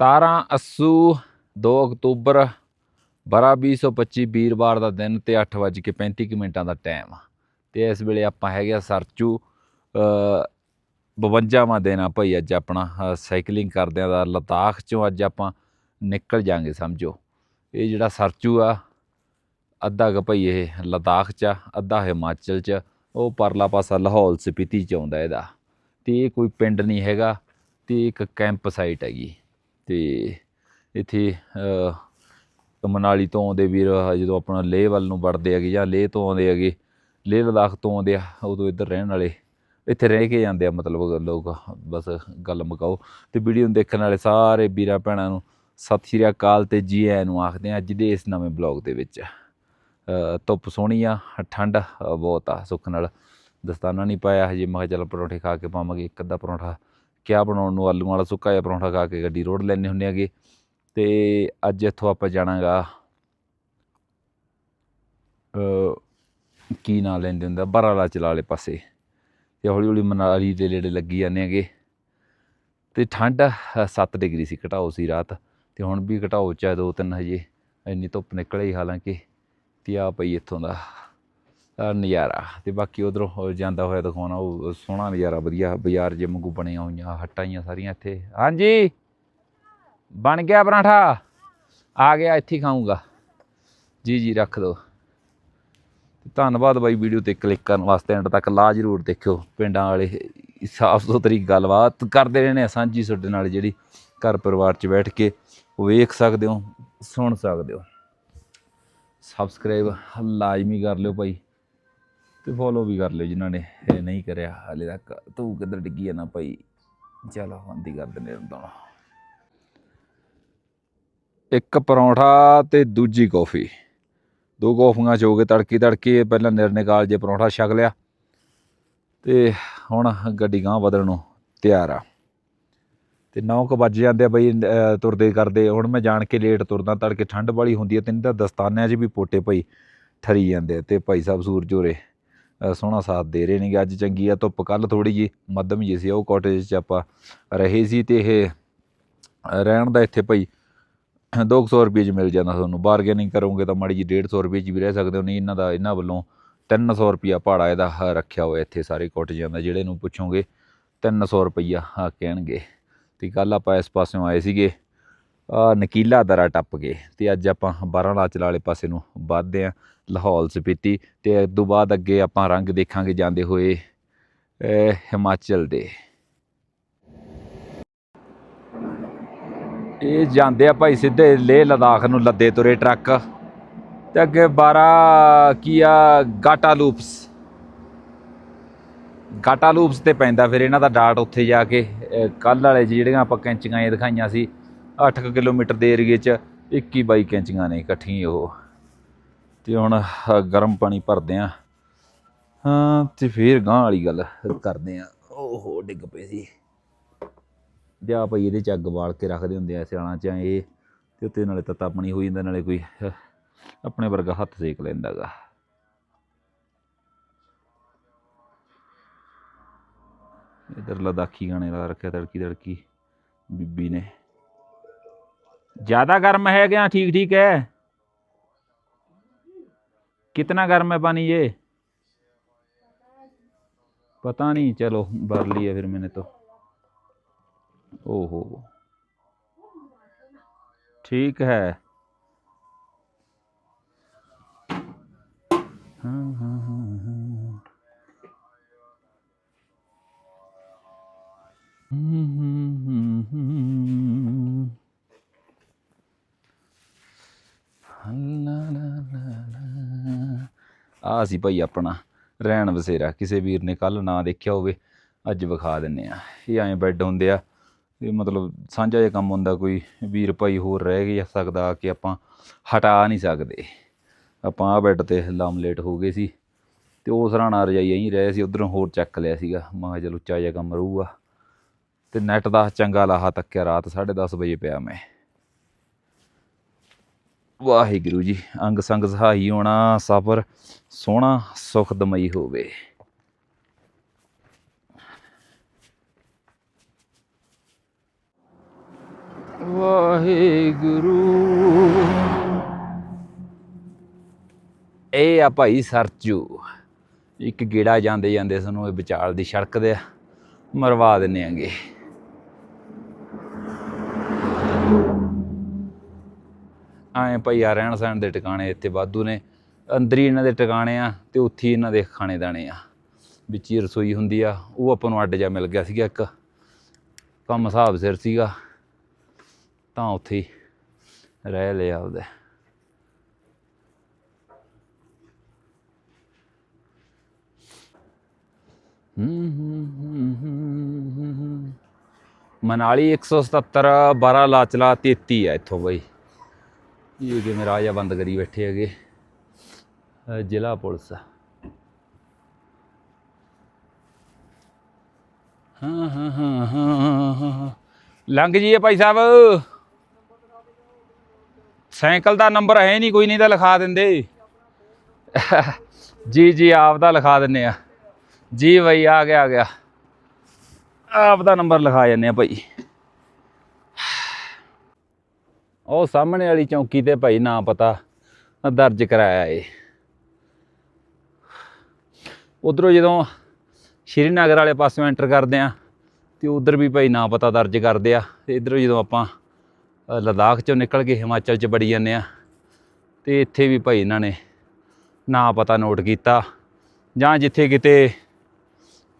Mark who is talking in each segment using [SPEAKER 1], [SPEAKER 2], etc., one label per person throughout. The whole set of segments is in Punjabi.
[SPEAKER 1] 17 ਅੱਸੂ 2 ਅਕਤੂਬਰ ਬਰਾ 2025 ਵੀਰਵਾਰ ਦਾ ਦਿਨ ਤੇ 8:35 ਕੁ ਮਿੰਟਾਂ ਦਾ ਟਾਈਮ ਆ। ਤੇ ਇਸ ਵੇਲੇ ਆਪਾਂ ਹੈਗੇ ਆ ਸਰਚੂ ਅ 52ਵਾਂ ਦਿਨ ਆ ਭਾਈ ਅੱਜ ਆਪਣਾ ਸਾਈਕਲਿੰਗ ਕਰਦਿਆਂ ਦਾ ਲਦਾਖ ਚੋਂ ਅੱਜ ਆਪਾਂ ਨਿਕਲ ਜਾਾਂਗੇ ਸਮਝੋ। ਇਹ ਜਿਹੜਾ ਸਰਚੂ ਆ ਅੱਧਾ ਕ ਭਾਈ ਇਹ ਲਦਾਖ ਚ ਆ, ਅੱਧਾ ਹਿਮਾਚਲ ਚ ਉਹ ਪਰਲਾ ਪਾਸਾ ਲਾਹੌਲ ਸਪੀਤੀ ਚ ਆਉਂਦਾ ਇਹਦਾ। ਤੇ ਇਹ ਕੋਈ ਪਿੰਡ ਨਹੀਂ ਹੈਗਾ ਤੇ ਇੱਕ ਕੈਂਪ ਸਾਈਟ ਹੈਗੀ। ਤੇ ਇੱਥੇ ਮਨਾਲੀ ਤੋਂ ਆਉਂਦੇ ਵੀਰ ਜਦੋਂ ਆਪਣਾ ਲੇਹ ਵੱਲ ਨੂੰ ਵੜਦੇ ਹੈਗੇ ਜਾਂ ਲੇਹ ਤੋਂ ਆਉਂਦੇ ਹੈਗੇ, ਲੇਹ ਲਦਾਖ ਤੋਂ ਆਉਂਦੇ ਆ, ਉਦੋਂ ਇੱਧਰ ਰਹਿਣ ਵਾਲੇ। ਇੱਥੇ ਰਹਿ ਕੇ ਜਾਂਦੇ ਆ ਮਤਲਬ ਲੋਕ, ਬਸ ਗੱਲ ਮੁਕਾਓ। ਤੇ ਵੀਡੀਓ ਨੂੰ ਦੇਖਣ ਵਾਲੇ ਸਾਰੇ ਵੀਰਾਂ ਭੈਣਾਂ ਨੂੰ ਸਤਿ ਸ਼੍ਰੀ ਅਕਾਲ ਤੇ ਜੀ ਆਇਆਂ ਨੂੰ ਆਖਦੇ ਆ ਅੱਜ ਦੇ ਇਸ ਨਵੇਂ ਬਲੌਗ ਦੇ ਵਿੱਚ। ਧੁੱਪ ਸੋਹਣੀ ਆ, ਠੰਡ ਬਹੁਤ ਆ, ਸੁੱਖ ਨਾਲ। ਦਸਤਾਨਾ ਨਹੀਂ ਪਾਇਆ ਹਜੇ, ਮੈਂ ਕਿਹਾ ਚੱਲ ਪਰੌਂਠੇ ਖਾ ਕੇ ਪਾਵਾਂਗੇ, ਇੱਕ ਅੱਧਾ ਪਰੌਂਠਾ ਕਿਆ ਬਣਾਉਣ ਨੂੰ ਆਲੂ ਵਾਲਾ ਸੁੱਕਾ ਜਿਹਾ ਪਰੌਂਠਾ ਖਾ ਕੇ ਗੱਡੀ ਰੋਡ ਲੈਣੇ ਹੁੰਦੇ ਹੈਗੇ। ਤੇ ਅੱਜ ਇੱਥੋਂ ਆਪਾਂ ਜਾਣਾਗਾ ਅ ਕੀ ਨਾਂ ਲੈਂਦੇ ਹੁੰਦਾ, ਬਰਾਲਾ ਚਲਾ ਵਾਲੇ ਪਾਸੇ। ਤੇ ਹੌਲੀ ਹੌਲੀ ਮਨਾਲੀ ਦੇ ਨੇੜੇ ਲੱਗੀ ਜਾਂਦੇ ਹੈਗੇ। ਤੇ ਠੰਡ 7 ਡਿਗਰੀ ਸੀ, ਘਟਾਓ ਸੀ ਰਾਤ। ਤੇ ਹੁਣ ਵੀ ਘਟਾਓ ਚ ਹੈ ਦੋ ਤਿੰਨ ਹਜੇ, ਇੰਨੀ ਧੁੱਪ ਨਿਕਲੇ ਹਾਲਾਂਕਿ, ਤੇ ਆ ਪਈ ਇੱਥੋਂ ਦਾ। ਨਜ਼ਾਰਾ ਤੇ ਬਾਕੀ ਉਧਰੋਂ ਜਾਂਦਾ ਹੋਇਆ ਦਿਖਾਉਣਾ, ਉਹ ਸੋਹਣਾ ਨਜ਼ਾਰਾ, ਵਧੀਆ ਬਾਜ਼ਾਰ ਜੇ ਵਾਂਗੂ ਬਣੀਆਂ ਹੋਈਆਂ, ਹੱਟਾਂ ਹੀ ਸਾਰੀਆਂ ਇੱਥੇ। ਹਾਂਜੀ, ਬਣ ਗਿਆ ਪਰਾਂਠਾ। ਆ ਗਿਆ, ਇੱਥੇ ਹੀ ਖਾਊਂਗਾ। ਜੀ ਜੀ, ਰੱਖ ਦੋ। ਧੰਨਵਾਦ ਬਾਈ ਵੀਡੀਓ ਤੇ ਕਲਿੱਕ ਕਰਨ ਵਾਸਤੇ ਐਂਡ ਤੱਕ ਲਾ ਜ਼ਰੂਰ ਦੇਖਿਓ। ਪਿੰਡਾਂ ਵਾਲੇ ਸਾਫ਼ ਸੁਥਰੀ ਗੱਲਬਾਤ ਕਰਦੇ ਰਹਿੰਦੇ ਆ, ਸਾਂਝੀ ਤੁਹਾਡੇ ਨਾਲ ਜਿਹੜੀ ਘਰ ਪਰਿਵਾਰ 'ਚ ਬੈਠ ਕੇ ਉਹ ਵੇਖ ਸਕਦੇ ਹੋ, ਸੁਣ ਸਕਦੇ ਹੋ। ਸਬਸਕ੍ਰਾਈਬ ਲਾਜ਼ਮੀ ਕਰ ਲਿਓ ਭਾਈ ਤੇ ਫੋਲੋ ਵੀ ਕਰ ਲਿਓ ਜਿਨ੍ਹਾਂ ਨੇ ਇਹ ਨਹੀਂ ਕਰਿਆ ਹਾਲੇ ਤੱਕ। ਤੂੰ ਕਿੱਧਰ ਡਿੱਗੀ ਆ ਨਾ ਭਾਈ? ਚਲੋ ਬੰਦੀ ਕਰ ਦਿੰਦੇ ਹਾਂ ਇੱਕ ਪਰੌਂਠਾ ਤੇ ਦੂਜੀ ਕੌਫੀ। ਦੋ ਕੌਫੀਆਂ ਚ ਹੋ ਗਏ ਤੜਕੀ ਤੜਕੀ, ਪਹਿਲਾਂ ਨਿਰਨੇ ਕਾਲ ਜੇ ਪਰੌਂਠਾ ਛਕ ਲਿਆ। ਤੇ ਹੁਣ ਗੱਡੀ ਗਾਂ ਵਧਣ ਨੂੰ ਤਿਆਰ ਆ। ਤੇ 9 ਕੁ ਵੱਜ ਜਾਂਦੇ ਆ ਬਈ ਤੁਰਦੇ ਕਰਦੇ। ਹੁਣ ਮੈਂ ਜਾਣ ਕੇ ਲੇਟ ਤੁਰਦਾ, ਤੜਕੇ ਠੰਡ ਵਾਲੀ ਹੁੰਦੀ ਹੈ ਤੇ ਨਹੀਂ ਤਾਂ ਦਸਤਾਨਿਆਂ 'ਚ ਵੀ ਪੋਟੇ ਪਈ ਠਰੀ ਜਾਂਦੇ ਆ। ਤੇ ਭਾਈ ਸਾਹਿਬ ਸੂਰਜ ਹੋਰੇ ਸੋਹਣਾ ਸਾਥ ਦੇ ਰਹੇ ਨੇਗੇ। ਅੱਜ ਚੰਗੀ ਆ ਧੁੱਪ ਕੱਲ ਥੋੜੀ ਜੀ ਮੱਧਮ ਜੀ ਸੀ ਉਹ ਕਾਟੇਜ 'ਚ ਆਪਾਂ ਰਹੇ ਸੀ ਤੇ ਇਹ ਰਹਿਣ ਦਾ ਇੱਥੇ ਭਾਈ 200 ਰੁਪਏ 'ਚ ਮਿਲ ਜਾਂਦਾ ਤੁਹਾਨੂੰ। ਬਾਰਗੇਨਿੰਗ ਕਰੋਗੇ ਤਾਂ ਮਾੜੀ ਜੀ 150 ਰੁਪਏ 'ਚ ਵੀ ਰਹਿ ਸਕਦੇ ਹੋ, ਨਹੀਂ ਇਹਨਾਂ ਦਾ, ਇਹਨਾਂ ਵੱਲੋਂ 300 ਰੁਪਿਆ ਭਾੜਾ ਇਹਦਾ ਰੱਖਿਆ ਹੋਇਆ ਇੱਥੇ ਸਾਰੇ ਕਾਟੇਜਾਂ ਦਾ, ਜਿਹੜੇ ਨੂੰ ਪੁੱਛੋਗੇ 300 ਰੁਪਈਆ ਆ ਕਹਿਣਗੇ। ਤੇ ਕੱਲ ਆਪਾਂ ਇਸ ਪਾਸਿਓਂ ਆਏ ਸੀਗੇ ਨਕੀਲਾ ਦਰਾ ਟੱਪ ਕੇ ਤੇ ਅੱਜ ਆਪਾਂ ਬਾਰਾਂਲਾਚਲ ਵਾਲੇ ਪਾਸੇ ਨੂੰ ਵੱਧਦੇ ਆ। ਲਾਹੌਲ, ਸਪੀਤੀ ਤੇ ਇਸ ਤੋਂ ਬਾਅਦ ਅੱਗੇ ਆਪਾਂ ਰੰਗ ਦੇਖਾਂਗੇ ਜਾਂਦੇ ਹੋਏ ਹਿਮਾਚਲ ਦੇ। ਇਹ ਜਾਂਦੇ ਆ ਭਾਈ ਸਿੱਧੇ ਲੇਹ ਲਦਾਖ ਨੂੰ ਲੱਦੇ ਤੁਰੇ ਟਰੱਕ ਤੇ ਅੱਗੇ 12 ਕੀ ਆ, ਗਾਟਾ ਲੂਪਸ। ਗਾਟਾ ਲੂਪਸ ਤੇ ਪੈਂਦਾ ਫਿਰ ਇਹਨਾਂ ਦਾ ਡਾਟ ਉੱਥੇ ਜਾ ਕੇ ਕੱਲ ਵਾਲੇ 'ਚ ਜਿਹੜੀਆਂ ਆਪਾਂ ਕੈਂਚੀਆਂ ਇਹ ਦਿਖਾਈਆਂ ਸੀ 8 ਕਿਲੋਮੀਟਰ ਦੇ ਏਰੀਏ 'ਚ 21 22 ਕੈਂਚੀਆਂ ਨੇ ਇਕੱਠੀਆਂ ਉਹ। ਤੇ ਹੁਣ ਗਰਮ ਪਾਣੀ ਭਰਦੇ ਆ। ਹਾਂ, ਤੇ ਫੇਰ ਗਾਂ ਵਾਲੀ ਗੱਲ ਕਰਦੇ ਆ। ਓਹੋ, ਡਿੱਗ ਪਏ ਸੀ। ਤੇ ਆ ਭਾਈ ਇਹਦੇ ਚ ਅੱਗ ਬਾਲ ਕੇ ਰੱਖਦੇ ਹੁੰਦੇ ਆ ਸਿਆਣਾ ਚ ਇਹ। ਤੇ ਉੱਤੇ ਨਾਲੇ ਤੱਤਾ ਪਾਣੀ ਹੋਈ ਜਾਂਦਾ, ਨਾਲੇ ਕੋਈ ਆਪਣੇ ਵਰਗਾ ਹੱਥ ਸੇਕ ਲੈਂਦਾਗਾ ਇਧਰ ਲਦਾਖੀ ਗਾਣੇ ਲਾ ਰੱਖਿਆ ਤੜਕੀ ਤੜਕੀ, ਬੀਬੀ ਨੇ। ਜ਼ਿਆਦਾ ਗਰਮ ਹੈ ਗਿਆ ਠੀਕ ਠੀਕ ਹੈ कितना गर्म है पानी ये? पता नहीं चलो भर लिया फिर मैंने तो। ओहो। ठीक है। हाँ हाँ हाँ हाँ। हम्म, हम्म, हम्म। ਆ ਸੀ ਭਾਈ ਆਪਣਾ ਰਹਿਣ ਵਸੇਰਾ, ਕਿਸੇ ਵੀਰ ਨੇ ਕੱਲ ਨਾ ਦੇਖਿਆ ਹੋਵੇ, ਅੱਜ ਵਿਖਾ ਦਿੰਨੇ ਆ ਇਹ ਐਂ ਬੈੱਡ ਹੁੰਦੇ ਆ ਇਹ ਮਤਲਬ ਸਾਂਝਾ ਜਿਹਾ ਕੰਮ ਹੁੰਦਾ, ਕੋਈ ਵੀਰ ਭਾਈ ਹੋਰ ਰਹਿ ਗਿਆ ਸਕਦਾ ਕਿ ਆਪਾਂ ਹਟਾ ਨਹੀਂ ਸਕਦੇ। ਆਪਾਂ ਆ ਬੈੱਡ ਤੇ ਲਾਮਲੇਟ ਹੋ ਗਏ ਸੀ, ਤੇ ਉਹ ਸਰਾਣਾ ਰਜਾਈ ਐਂ ਰਹੇ ਸੀ, ਉਧਰੋਂ ਹੋਰ ਚੱਕ ਲਿਆ ਸੀਗਾ। ਮੈਂ ਕਿਹਾ ਚਲ ਉੱਚਾ ਜਿਹਾ ਕੰਮ ਰਹੂਗਾ। ਤੇ ਨੈਟ ਦਾ ਚੰਗਾ ਲਾਹਾ ਤੱਕਿਆ ਰਾਤ 10:30 ਵਜੇ ਪਿਆ ਮੈਂ। ਵਾਹਿਗੁਰੂ ਜੀ, ਅੰਗ ਸੰਗ ਸਹਾਈ ਹੋਣਾ ਸਫਰ ਸੋਹਣਾ, ਸੁਖਦਮਈ ਹੋਵੇ। ਵਾਹਿਗੁਰੂ। ਇਹ ਆ ਭਾਈ ਸਰਚੂ ਇੱਕ ਗੇੜਾ ਜਾਂਦੇ ਜਾਂਦੇ ਸਾਨੂੰ ਇਹ ਵਿਚਾਲ ਦੀ ਸੜਕ ਦੇ ਮਰਵਾ ਦਿੰਨੇ ਆਂਗੇ। ਆਏ ਭਾਈ ਆ ਰਹਿਣ ਸਹਿਣ ਦੇ ਟਿਕਾਣੇ ਇੱਥੇ ਵਾਧੂ ਨੇ। ਅੰਦਰ ਹੀ ਇਹਨਾਂ ਦੇ ਟਿਕਾਣੇ ਆ ਤੇ ਉੱਥੇ ਹੀ ਇਹਨਾਂ ਦੇ ਖਾਣੇ ਦਾਣੇ ਆ। ਵਿੱਚ ਹੀ ਰਸੋਈ ਹੁੰਦੀ ਆ, ਉਹ ਆਪਾਂ ਨੂੰ ਅੱਡ ਜਾ ਮਿਲ ਗਿਆ ਸੀਗਾ ਇੱਕ। ਕੰਮ ਹਿਸਾਬ ਸਿਰ ਸੀਗਾ, ਤਾਂ ਉੱਥੇ ਹੀ ਰਹਿ ਲਿਆ ਉਹਦੇ ਮਨਾਲੀ 177 12 ਲਾਚਲਾ 33 ਆ ਇੱਥੋਂ ਬਈ। ਇਹ ਕਿ ਮੇਰਾ ਆਜਾ ਬੰਦ ਕਰੀ ਬੈਠੇ ਹੈਗੇ। ਜ਼ਿਲ੍ਹਾ ਪੁਲਿਸ। ਹਾਂ ਹਾਂ ਹਾਂ ਹਾਂ ਹਾਂ ਲੰਘ ਜੀਏ ਭਾਈ ਸਾਹਿਬ। ਸਾਈਕਲ ਦਾ ਨੰਬਰ ਹੈ ਨਹੀਂ, ਕੋਈ ਨਹੀਂ ਤਾਂ ਲਿਖਾ ਦਿੰਦੇ। ਜੀ ਜੀ, ਆਪ ਦਾ ਲਿਖਾ ਦਿੰਨੇ ਆ। ਜੀ ਭਾਈ ਆ ਗਿਆ ਆ ਗਿਆ। ਆਪ ਦਾ ਨੰਬਰ ਲਿਖਾ ਜੰਨੇ ਆ ਭਾਈ। ਉਹ ਸਾਹਮਣੇ ਵਾਲੀ ਚੌਂਕੀ ਤੇ ਭਾਈ ਨਾ ਪਤਾ ਦਰਜ ਕਰਾਇਆ ਏ। ਉਧਰੋਂ ਜਦੋਂ ਸ਼੍ਰੀਨਗਰ ਵਾਲੇ ਪਾਸੋਂ ਐਂਟਰ ਕਰਦੇ ਆ, ਤੇ ਉਧਰ ਵੀ ਭਾਈ ਨਾ ਪਤਾ ਦਰਜ ਕਰਦੇ ਆ, ਤੇ ਇਧਰੋਂ ਜਦੋਂ ਆਪਾਂ ਲਦਾਖ ਚੋਂ ਨਿਕਲ ਕੇ ਹਿਮਾਚਲ ਚ ਬੜੀ ਜਾਂਦੇ ਆ, ਤੇ ਇੱਥੇ ਵੀ ਭਾਈ ਇਹਨਾਂ ਨੇ ਨਾ ਪਤਾ ਨੋਟ ਕੀਤਾ। ਜਾਂ ਜਿੱਥੇ ਕਿਤੇ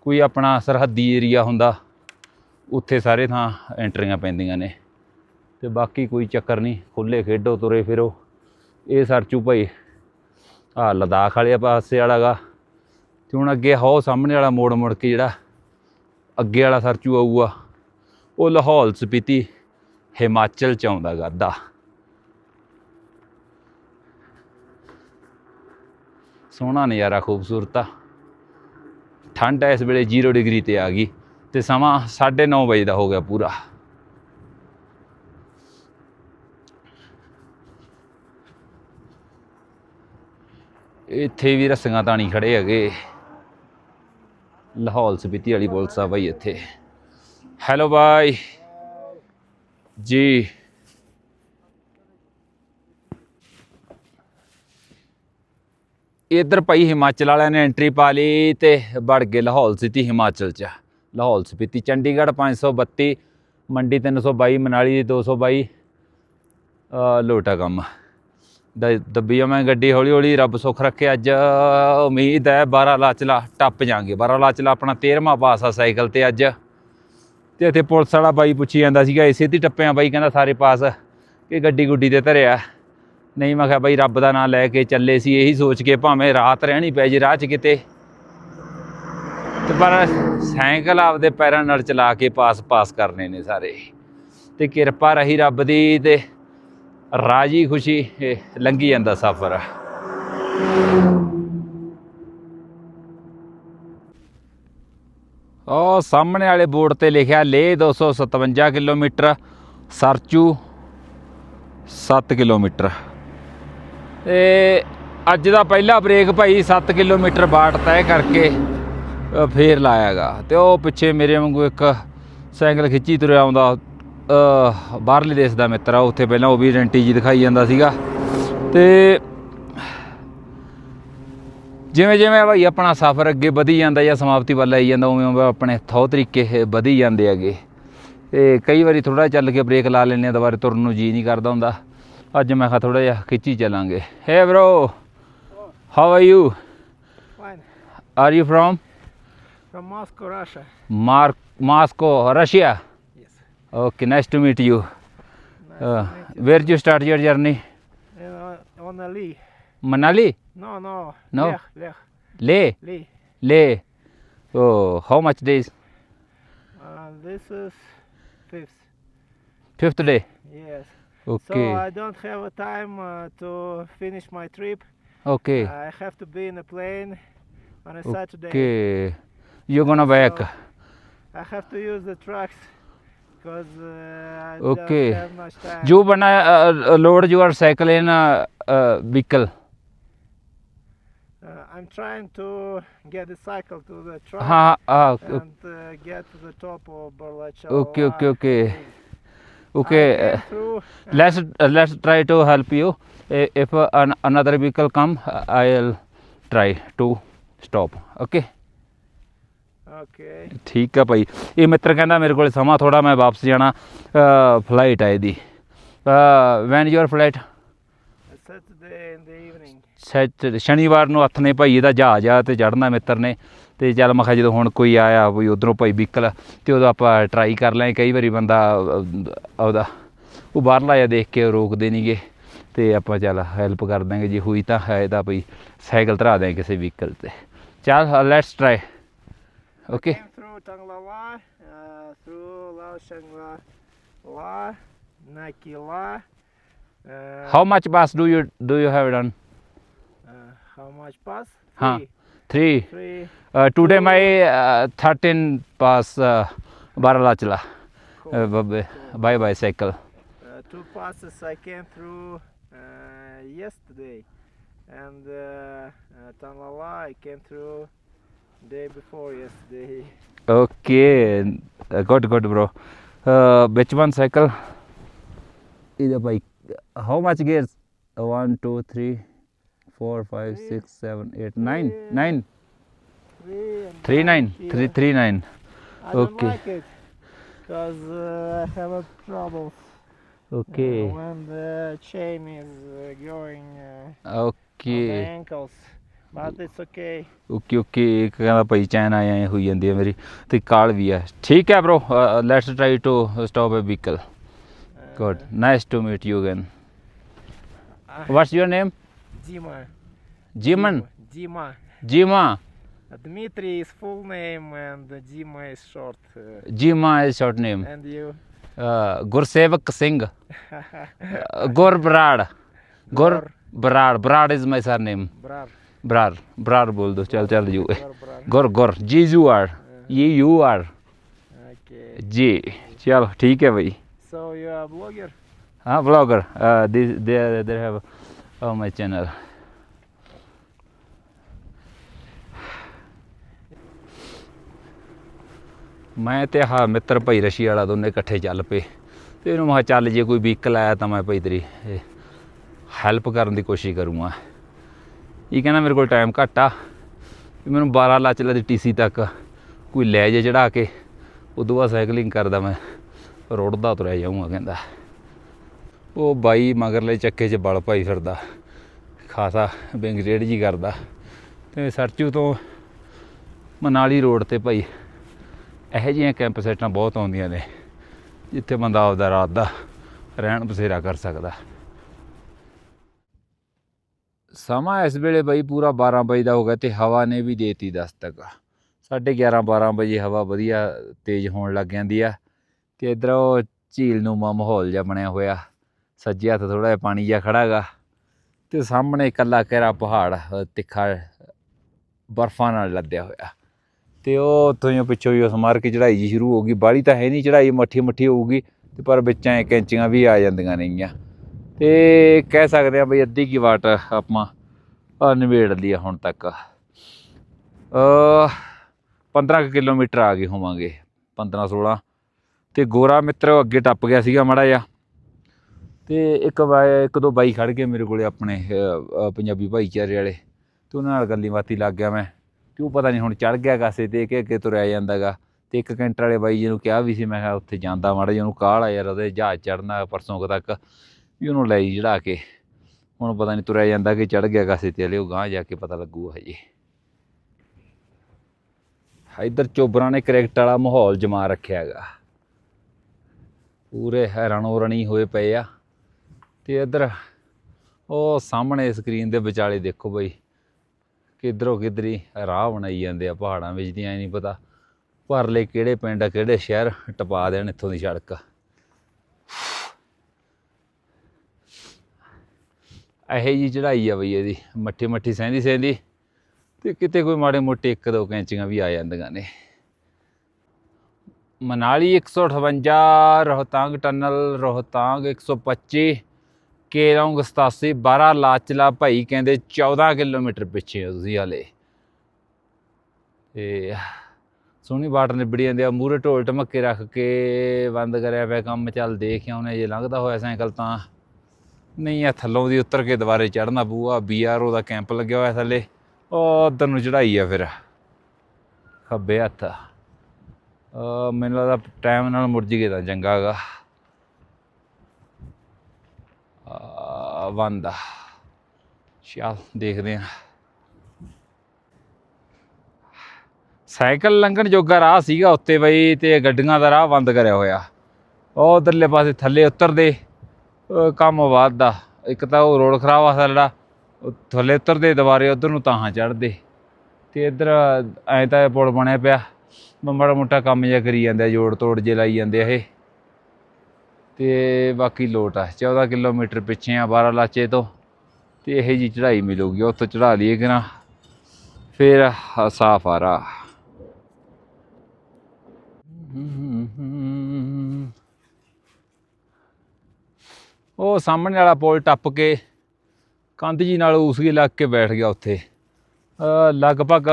[SPEAKER 1] ਕੋਈ ਆਪਣਾ ਸਰਹੱਦੀ ਏਰੀਆ ਹੁੰਦਾ, ਉੱਥੇ ਸਾਰੇ ਥਾਂ ਐਂਟਰੀਆਂ ਪੈਂਦੀਆਂ ਨੇ। ਤੇ ਬਾਕੀ ਕੋਈ ਚੱਕਰ ਨਹੀਂ ਖੁੱਲੇ ਖੇਡੋ, ਤੁਰੇ ਫਿਰੋ। ਇਹ ਸਰਚੂ ਭਾਈ ਆ ਲਦਾਖ ਵਾਲੇ ਪਾਸੇ ਵਾਲਾਗਾ ਤੇ ਹੁਣ ਅੱਗੇ ਹੋ ਸਾਹਮਣੇ ਵਾਲਾ ਮੋੜ ਮੁੜ ਕੇ ਜਿਹੜਾ ਅੱਗੇ ਵਾਲਾ ਸਰਚੂ ਆਊਗਾ, ਉਹ ਲਾਹੌਲ ਸਪੀਤੀ ਹਿਮਾਚਲ ਚ ਆਉਂਦਾ ਗਾਦਾ। ਸੋਹਣਾ ਨਜ਼ਾਰਾ, ਖੂਬਸੂਰਤ ਆ। ਠੰਡ ਇਸ ਵੇਲੇ 0 ਡਿਗਰੀ ਤੇ ਆ ਗਈ ਤੇ ਸਮਾਂ 9:30 ਵਜੇ ਦਾ ਹੋ ਗਿਆ ਪੂਰਾ। ਇੱਥੇ ਵੀ ਰਸੀਆਂ ਤਾਂ ਨਹੀਂ ਖੜੇ ਹੈਗੇ। ਲਾਹੌਲ ਸਪੀਤੀ ਵਾਲੀ ਪੁਲਿਸ ਆ ਬਾਈ ਇੱਥੇ। ਹੈਲੋ ਬਾਈ। ਜੀ। ਇੱਧਰ ਭਾਈ ਹਿਮਾਚਲ ਵਾਲਿਆਂ ਨੇ ਐਂਟਰੀ ਪਾ ਲਈ ਤੇ ਵੜ ਗਏ ਲਾਹੌਲ ਸਿਟੀ ਹਿਮਾਚਲ ਚ। ਲਾਹੌਲ ਸਪੀਤੀ ਚੰਡੀਗੜ੍ਹ 532 ਮੰਡੀ 322 ਮਨਾਲੀ 222 ਅ, ਲੋਟਾ ਕੰਮ। ਦ- ਦੱਬੀ ਆ ਮੈਂ ਗੱਡੀ ਹੌਲੀ ਹੌਲੀ, ਰੱਬ ਸੁੱਖ ਰੱਖੇ, ਅੱਜ ਉਮੀਦ ਹੈ 12 ਲਾਚਲਾ ਟੱਪ ਜਾਾਂਗੇ 12 ਲਾਚਲਾ ਆਪਣਾ 13ਵਾਂ ਪਾਸ ਆ ਸਾਈਕਲ ਤੇ ਅੱਜ। ਤੇ ਇੱਥੇ ਪੁਲਿਸ ਵਾਲਾ ਬਾਈ ਪੁੱਛੀ ਜਾਂਦਾ ਸੀਗਾ ਇਸੇ ਤੇ ਟੱਪਿਆ ਬਾਈ, ਕਹਿੰਦਾ ਸਾਰੇ ਪਾਸ ਕਿ ਗੱਡੀ ਗੁੱਡੀ ਤੇ ਧਰਿਆ। ਨਹੀਂ, ਮੈਂ ਕਿਹਾ ਬਾਈ, ਰੱਬ ਦਾ ਨਾਮ ਲੈ ਕੇ ਚੱਲੇ ਸੀ, ਇਹੀ ਸੋਚ ਕੇ ਭਾਵੇਂ ਰਾਤ ਰਹਿਣੀ ਪੈ ਜੇ ਰਾਹ 'ਚ ਕਿਤੇ। ਤੇ ਪਰ ਸਾਈਕਲ ਆਪਦੇ ਪੈਰਾਂ ਨਾਲ ਚਲਾ ਕੇ ਪਾਸ ਪਾਸ ਕਰਨੇ ਨੇ ਸਾਰੇ। ਤੇ ਕਿਰਪਾ ਰਹੀ ਰੱਬ ਦੀ ਤੇ ਰਾਜੀ ਖੁਸ਼ੀ ਇਹ ਲੰਘੀ ਜਾਂਦਾ ਸਫ਼ਰ। ਉਹ ਸਾਹਮਣੇ ਵਾਲੇ ਬੋਰਡ ਤੇ ਲਿਖਿਆ ਲੇਹ 257 ਕਿਲੋਮੀਟਰ ਸਰਚੂ 7 ਕਿਲੋਮੀਟਰ। ਤੇ ਅੱਜ ਦਾ ਪਹਿਲਾ ਬ੍ਰੇਕ ਭਾਈ 7 ਕਿਲੋਮੀਟਰ ਬਾਟ ਤੈਅ ਕਰਕੇ ਅ, ਫੇਰ ਲਾਇਆਗਾ। ਤੇ ਉਹ ਪਿੱਛੇ ਮੇਰੇ ਵਾਂਗੂ ਇੱਕ ਸਾਈਕਲ ਖਿੱਚੀ ਤੁਰਿਆ ਆਉਂਦਾ ਬਾਹਰਲੇ ਦੇਸ਼ ਦਾ ਮਿੱਤਰ ਆ ਉੱਥੇ ਪਹਿਲਾਂ ਉਹ ਵੀ ਰੈਂਟੀ ਜੀ ਦਿਖਾਈ ਜਾਂਦਾ ਸੀਗਾ। ਤੇ ਜਿਵੇਂ ਜਿਵੇਂ ਭਾਈ ਆਪਣਾ ਸਫ਼ਰ ਅੱਗੇ ਵਧੀ ਜਾਂਦਾ ਜਾਂ ਸਮਾਪਤੀ ਵੱਲ ਆਈ ਜਾਂਦਾ ਉਵੇਂ ਉਵੇਂ ਆਪਣੇ ਥੋ ਤਰੀਕੇ ਵਧੀ ਜਾਂਦੇ ਹੈਗੇ। ਤੇ ਕਈ ਵਾਰੀ ਥੋੜਾ ਚੱਲ ਕੇ ਬ੍ਰੇਕ ਲਾ ਲੈਂਦੇ ਆ ਦੁਬਾਰੇ ਤੁਰਨ ਨੂੰ ਜੀ ਨਹੀਂ ਕਰਦਾ ਹੁੰਦਾ। ਅੱਜ ਮੈਂ ਕਿਹਾ ਥੋੜਾ ਜਿਹਾ ਖਿੱਚੀ ਚੱਲਾਂਗੇ। Hey bro how are you
[SPEAKER 2] Fine.
[SPEAKER 1] Are you from
[SPEAKER 2] From Moscow, Russia.
[SPEAKER 1] Mark Moscow
[SPEAKER 2] Russia
[SPEAKER 1] Okay, nice to meet you.
[SPEAKER 2] Nice uh, to meet you.
[SPEAKER 1] Where did you start your
[SPEAKER 2] journey? Uh, on Manali.
[SPEAKER 1] Manali?
[SPEAKER 2] No, no.
[SPEAKER 1] No.
[SPEAKER 2] Leh.
[SPEAKER 1] Leh.
[SPEAKER 2] Leh.
[SPEAKER 1] Leh. Oh, how much days?
[SPEAKER 2] Uh, this is fifth.
[SPEAKER 1] Fifth day.
[SPEAKER 2] Yes.
[SPEAKER 1] Okay.
[SPEAKER 2] So I don't have a time uh, to finish my trip.
[SPEAKER 1] Okay.
[SPEAKER 2] I have to be in a plane on a okay. Saturday.
[SPEAKER 1] Okay. You're gonna so back.
[SPEAKER 2] I have to use the trucks.
[SPEAKER 1] Okay.
[SPEAKER 2] don't have.
[SPEAKER 1] You wanna uh, load your cycle in a uh, vehicle?
[SPEAKER 2] Uh, I'm trying to get the cycle to the truck
[SPEAKER 1] हाँ हाँ
[SPEAKER 2] and uh, get to the top of.
[SPEAKER 1] Okay, okay, okay. Okay. Uh,
[SPEAKER 2] uh,
[SPEAKER 1] let's uh, let's try to help you if uh, an, another vehicle come uh, i'll try to stop okay
[SPEAKER 2] Okay.
[SPEAKER 1] ਠੀਕ ਆ ਭਾਈ। ਇਹ ਮਿੱਤਰ ਕਹਿੰਦਾ ਮੇਰੇ ਕੋਲ ਸਮਾਂ ਥੋੜਾ ਮੈਂ ਵਾਪਸ ਜਾਣਾ। ਫਲਾਈਟ ਹੈ ਇਹਦੀ। When your flight
[SPEAKER 2] Saturday in the evening.
[SPEAKER 1] Sat ਸ਼ਨੀਵਾਰ ਨੂੰ ਹੱਥ ਨੇ ਭਾਈ ਇਹਦਾ ਜਹਾਜ਼ ਆ ਤੇ ਚੜਨਾ ਮਿੱਤਰ ਨੇ। ਤੇ ਚੱਲ ਮੈਂ ਕਿਹਾ ਜਦੋਂ ਹੁਣ ਕੋਈ ਆਇਆ ਕੋਈ ਉਧਰੋਂ ਭਾਈ ਵਹੀਕਲ ਤੇ ਉਦੋਂ ਆਪਾਂ ਟਰਾਈ ਕਰ ਲਾਂ। ਕਈ ਵਾਰੀ ਬੰਦਾ ਉਹਦਾ ਉਹ ਬਾਹਰਲਾ ਜਿਹਾ ਦੇਖ ਕੇ ਰੋਕਦੇ ਨਹੀਂਗੇ ਤੇ ਆਪਾਂ ਚੱਲ ਹੈਲਪ ਕਰ ਦਾਂਗੇ ਜੇ ਹੋਈ ਤਾਂ ਹੈ ਇਹਦਾ ਭਾਈ ਸਾਈਕਲ ਧਰਾ ਦਿਆਂ ਕਿਸੇ ਵਹੀਕਲ ਤੇ। ਚੱਲ let's try Okay.
[SPEAKER 2] I came through Tanglala, uh, through Lao Shangla La, Nakila. Uh,
[SPEAKER 1] how much pass do you do you have done?
[SPEAKER 2] Uh, how much pass? Three.
[SPEAKER 1] Huh.
[SPEAKER 2] Three. Three.
[SPEAKER 1] Uh, today my uh, 13 pass uh, Baralachla
[SPEAKER 2] cool.
[SPEAKER 1] uh, by, bicycle.
[SPEAKER 2] Uh, two passes I came through uh, yesterday and uh, uh, I came through day before yesterday.
[SPEAKER 1] Okay, good, good, bro. Uh, which one cycle? Either bike. How much gears? Uh, One, two, three, four, five,
[SPEAKER 2] Three.
[SPEAKER 1] six, seven, eight, nine,
[SPEAKER 2] Three.
[SPEAKER 1] nine,
[SPEAKER 2] Three and
[SPEAKER 1] three, nine,
[SPEAKER 2] here.
[SPEAKER 1] three, three, nine.
[SPEAKER 2] I don't
[SPEAKER 1] okay.
[SPEAKER 2] like it because uh, I have a trouble
[SPEAKER 1] Okay,
[SPEAKER 2] when the chain is uh, going uh, on
[SPEAKER 1] okay,
[SPEAKER 2] the ankles. But it's okay.
[SPEAKER 1] okay, okay. ਇੱਕ ਕਹਿੰਦਾ ਭਾਈ ਚੈਨ ਆਏ ਆਏ ਹੋਈ ਜਾਂਦੀ ਹੈ ਮੇਰੀ ਤੇ ਕਾਲ ਵੀ ਹੈ ਠੀਕ ਹੈ bro let's try to stop a vehicle
[SPEAKER 2] Uh,
[SPEAKER 1] again
[SPEAKER 2] uh,
[SPEAKER 1] what's your name
[SPEAKER 2] Dima.
[SPEAKER 1] Jiman
[SPEAKER 2] Dima.
[SPEAKER 1] Jima
[SPEAKER 2] Uh, Dmitry is full name and uh, Dima is short. Uh,
[SPEAKER 1] Jima is short name
[SPEAKER 2] and you?
[SPEAKER 1] uh, Gursevak Singh Gur Brar
[SPEAKER 2] Gur
[SPEAKER 1] Brar Brar is my surname
[SPEAKER 2] Brar.
[SPEAKER 1] Brar Brar ਬੋਲ ਦੋ ਚੱਲ ਚੱਲ ਜੂ
[SPEAKER 2] Gor Brar.
[SPEAKER 1] Gur Gur G U R ਯੀ ਯੂ ਆਰ
[SPEAKER 2] Okay.
[SPEAKER 1] ਜੀ ਚਲ ਠੀਕ ਹੈ ਭਾਈ
[SPEAKER 2] So you are a blogger?
[SPEAKER 1] ਹਾਂ ਵਲੌਗਰ ਦਿਸ ਦੇ ਦੇ ਹੈਵ ਓ ਮਾਈ ਚੈਨਲ ਮੈਂ ਤੇ ਹਾਂ ਮਿੱਤਰ ਭਾਈ ਰਸ਼ੀ ਵਾਲਾ ਦੋਨੇ ਇਕੱਠੇ ਚੱਲ ਪਏ ਤੇ ਇਹਨੂੰ ਮੈਂ ਕਿਹਾ ਚੱਲ ਜੇ ਕੋਈ ਵਹੀਕਲ ਆਇਆ ਤਾਂ ਮੈਂ ਭਾਈ ਤੇਰੀ ਹੈਲਪ ਕਰਨ ਦੀ ਕੋਸ਼ਿਸ਼ ਕਰੂੰਗਾ ਇਹ ਕਹਿੰਦਾ ਮੇਰੇ ਕੋਲ ਟਾਈਮ ਘੱਟ ਆ। ਵੀ ਮੈਨੂੰ 12 ਲਾਚਲਾ ਦੀ ਟੀਸੀ ਤੱਕ ਕੋਈ ਲੈ ਜੇ ਚੜਾ ਕੇ, ਉਦੋਂ ਬਾਅਦ ਸਾਈਕਲਿੰਗ ਕਰਦਾ ਮੈਂ, ਰੋੜਦਾ ਤੁਰਿਆ ਜਾਊਂਗਾ ਕਹਿੰਦਾ। ਉਹ ਬਾਈ ਮਗਰਲੇ ਚੱਕੇ 'ਚ ਬਲ ਪਾਈ ਫਿਰਦਾ, ਖਾਸਾ ਬਿੰਗ ਰੇਡ ਜੀ ਕਰਦਾ। ਤੇ ਸਰਚੂ ਤੋਂ ਮਨਾਲੀ ਰੋਡ ਤੇ ਭਾਈ, ਇਹੋ ਜਿਹੀਆਂ ਕੈਂਪ ਸਾਈਟਾਂ ਬਹੁਤ ਆਉਂਦੀਆਂ ਨੇ, ਜਿੱਥੇ ਬੰਦਾ ਆਪਦਾ ਰਾਤ ਦਾ ਰਹਿਣ ਬਸੇਰਾ ਕਰ ਸਕਦਾ। ਸਮਾਂ ਇਸ ਵੇਲੇ ਬਈ ਪੂਰਾ 12 ਵਜੇ ਦਾ ਹੋ ਗਿਆ ਤੇ ਹਵਾ ਨੇ ਵੀ ਦੇਤੀ ਦਸਤਕ ਸਾਢੇ 11 12 ਵਜੇ ਹਵਾ ਵਧੀਆ ਤੇਜ਼ ਹੋਣ ਲੱਗ ਜਾਂਦੀ ਆ ਤੇ ਇਧਰ ਉਹ ਝੀਲ ਨੂੰ ਮਾਹੌਲ ਜਿਹਾ ਬਣਿਆ ਹੋਇਆ। ਸੱਜੇ ਹੱਥ ਥੋੜਾ ਜਿਹਾ ਪਾਣੀ ਜਿਹਾ ਖੜਾ ਗਾ ਤੇ ਸਾਹਮਣੇ ਇਕੱਲਾ ਕਹਿਰਾ ਪਹਾੜ, ਤਿੱਖਾ ਬਰਫਾਂ ਨਾਲ ਲੱਦਿਆ ਹੋਇਆ। ਤੇ ਉਹ ਉੱਥੋਂ ਹੀ ਪਿੱਛੋਂ ਹੀ ਉਸ ਮਾਰ ਕੇ ਚੜਾਈ ਜੀ ਸ਼ੁਰੂ ਹੋ ਗਈ। ਬਾੜੀ ਤਾਂ ਹੈ ਨਹੀਂ ਚੜਾਈ ਮੱਠੀ ਮੱਠੀ ਹੋਊਗੀ ਤੇ ਪਰ ਵਿੱਚ ਇਹ ਕੈਂਚੀਆਂ ਵੀ ਆ ਜਾਂਦੀਆਂ ਨੇਗੀਆਂ ਤੇ ਕਹਿ ਸਕਦੇ ਆ ਬਈ ਅੱਧੀ ਕੀ ਵਾਟ ਆਪਾਂ ਨਿਬੇੜ ਲਈ ਹੁਣ ਤੱਕ। ਅ 15 ਕੁ ਕਿਲੋਮੀਟਰ ਆ ਗਏ ਹੋਵਾਂਗੇ 15 16 ਤੇ ਗੋਰਾ ਮਿੱਤਰ ਅੱਗੇ ਟੱਪ ਗਿਆ ਸੀਗਾ ਮੜਾ ਜਿਹਾ। ਤੇ ਇੱਕ ਬਾਈ ਇੱਕ ਦੋ ਬਾਈ ਖੜ ਗਏ ਮੇਰੇ ਕੋਲੇ ਆਪਣੇ ਪੰਜਾਬੀ ਭਾਈਚਾਰੇ ਵਾਲੇ। ਤੇ ਉਹਨਾਂ ਨਾਲ ਗੱਲੀ ਬਾਤੀ ਲੱਗ ਗਿਆ ਮੈਂ। ਤੇ ਉਹ ਪਤਾ ਨਹੀਂ ਹੁਣ ਚੜ ਗਿਆ ਕਾਸੇ ਤੇ ਕਿ ਅੱਗੇ ਤੁਰਿਆ ਜਾਂਦਾਗਾ। ਤੇ ਇੱਕ ਘੰਟੇ ਵਾਲੇ ਬਾਈ ਜੀ ਨੂੰ ਕਿਹਾ ਵੀ ਸੀ, ਮੈਂ ਕਿਹਾ ਉੱਥੇ ਜਾਂਦਾ ਮਾੜਾ ਜਿਹਾ, ਉਹਨੂੰ ਕਾਹਲ ਆ ਯਾਰ, ਉਹਦੇ ਜਹਾਜ਼ ਚੜਨਾ ਪਰਸੋਂ ਕੁ ਤੱਕ। ਵੀ ਉਹਨੂੰ ਲੈ ਜੀ ਚੜਾ ਕੇ। ਹੁਣ ਪਤਾ ਨਹੀਂ ਤੁਰਿਆ ਜਾਂਦਾ ਕਿ ਚੜ ਗਿਆ ਕਾਸੇ ਤੇ, ਹਲੇ ਉਹ ਗਾਂਹ ਜਾ ਕੇ ਪਤਾ ਲੱਗੂਗਾ ਹਜੇ। ਇੱਧਰ ਚੋਬਰਾਂ ਨੇ ਕ੍ਰਿਕਟ ਵਾਲਾ ਮਾਹੌਲ ਜਮਾ ਰੱਖਿਆ ਹੈਗਾ। ਪੂਰੇ ਹੈਰਾਨੋ ਰਣੀ ਹੋਏ ਪਏ ਆ। ਤੇ ਇੱਧਰ ਉਹ ਸਾਹਮਣੇ ਸਕਰੀਨ ਦੇ ਵਿਚਾਲੇ ਦੇਖੋ ਬਈ, ਕਿੱਧਰੋਂ ਕਿੱਧਰੀ ਰਾਹ ਬਣਾਈ ਜਾਂਦੇ ਆ ਪਹਾੜਾਂ ਵਿੱਚ ਦੀਆਂ ਨਹੀਂ ਪਤਾ। ਪਰਲੇ ਕਿਹੜੇ ਪਿੰਡ ਕਿਹੜੇ ਸ਼ਹਿਰ, ਟਪਾ ਦੇਣ ਇੱਥੋਂ ਦੀ ਸੜਕ। ਇਹੋ ਜੀ ਚੜਾਈ ਆ ਬਈ ਇਹਦੀ, ਮੱਠੀ ਮੱਠੀ ਸਹਿੰਦੀ ਸਹਿੰਦੀ, ਤੇ ਕਿਤੇ ਕੋਈ ਮਾੜੇ ਮੋਟੇ ਇੱਕ ਦੋ ਕੈਂਚੀਆਂ ਵੀ ਆ ਜਾਂਦੀਆਂ ਨੇ। ਮਨਾਲੀ 158 ਰੋਹਤਾਂਗ ਟਨਲ, ਰੋਹਤਾਂਗ 125 ਕੇਰੌਂਗ 87 12 ਲਾਚਲਾ ਭਾਈ ਕਹਿੰਦੇ 14 ਕਿਲੋਮੀਟਰ ਪਿੱਛੇ ਹੋ ਤੁਸੀਂ ਹਾਲੇ। ਤੇ ਸੋਹਣੀ ਬਾਟ ਨਿਬੜੀ ਜਾਂਦੇ ਆ ਮੂਰੇ ਢੋਲ ਢਮੱਕੇ ਰੱਖ ਕੇ ਬੰਦ ਕਰਿਆ ਪਿਆ ਕੰਮ, ਚੱਲ ਦੇਖ ਆਉਨੇ ਜੇ ਲੰਘਦਾ ਹੋਇਆ ਸਾਈਕਲ ਤਾਂ। ਨਹੀਂ ਆ ਥੱਲੋਂ ਦੀ ਉਤਰ ਕੇ ਦੁਬਾਰੇ ਚੜਨਾ ਪਊਗਾ। ਬੀਆਰਓ ਦਾ ਕੈਂਪ ਲੱਗਿਆ ਹੋਇਆ ਥੱਲੇ। ਉਹ ਉਧਰ ਨੂੰ ਚੜਾਈ ਆ ਫਿਰ। ਖੱਬੇ ਹੱਥ। ਮੈਨੂੰ ਲੱਗਦਾ ਟਾਈਮ ਨਾਲ ਮੁੜ ਗਏ ਤਾਂ ਚੰਗਾ ਗਾ। ਆ ਵੰਦਾ ਚੱਲ ਦੇਖਦੇ ਆ ਸਾਈਕਲ ਲੰਘਣ ਜੋਗਾ ਰਾਹ ਸੀਗਾ ਉੱਤੇ ਬਈ ਤੇ ਗੱਡੀਆਂ ਦਾ ਰਾਹ ਬੰਦ ਕਰਿਆ ਹੋਇਆ। ਉਹ ਉਧਰਲੇ ਪਾਸੇ ਥੱਲੇ ਉਤਰਦੇ। ਕੰਮ ਵੱਧਦਾ। ਇੱਕ ਤਾਂ ਉਹ ਰੋਡ ਖਰਾਬ ਆ ਸਾਡਾ। ਉਹ ਥੱਲੇ ਉਤਰਦੇ ਦੁਬਾਰੇ, ਉਧਰ ਨੂੰ ਤਾਹਾਂ ਚੜਦੇ ਤੇ ਇੱਧਰ ਐ ਤਾਂ ਇਹ ਪੁਲ ਬਣਿਆ ਪਿਆ। ਮਾੜਾ ਮੋਟਾ ਕੰਮ ਜਿਹਾ ਕਰੀ ਜਾਂਦੇ ਜੋੜ ਤੋੜ ਜੇ ਲਾਈ ਜਾਂਦੇ ਇਹ। ਤੇ ਬਾਕੀ ਲੋਟ ਆ 14 ਕਿਲੋਮੀਟਰ ਪਿੱਛੇ ਆ 12 ਲਾਚੇ ਤੋਂ। ਤੇ ਇਹ ਜੀ ਚੜਾਈ ਮਿਲੂਗੀ, ਉੱਥੋਂ ਚੜਾ ਲਈਏ ਕਿ ਨਾ। ਫਿਰ ਸਾਫ਼ ਆ ਰਾਹ। ਉਹ ਸਾਹਮਣੇ ਵਾਲਾ ਪੁਲ ਟੱਪ ਕੇ ਕੰਧ ਜੀ ਨਾਲ ਉਸਗੀ ਲੱਗ ਕੇ ਬੈਠ ਗਿਆ ਉੱਥੇ ਅ, ਲਗਭਗ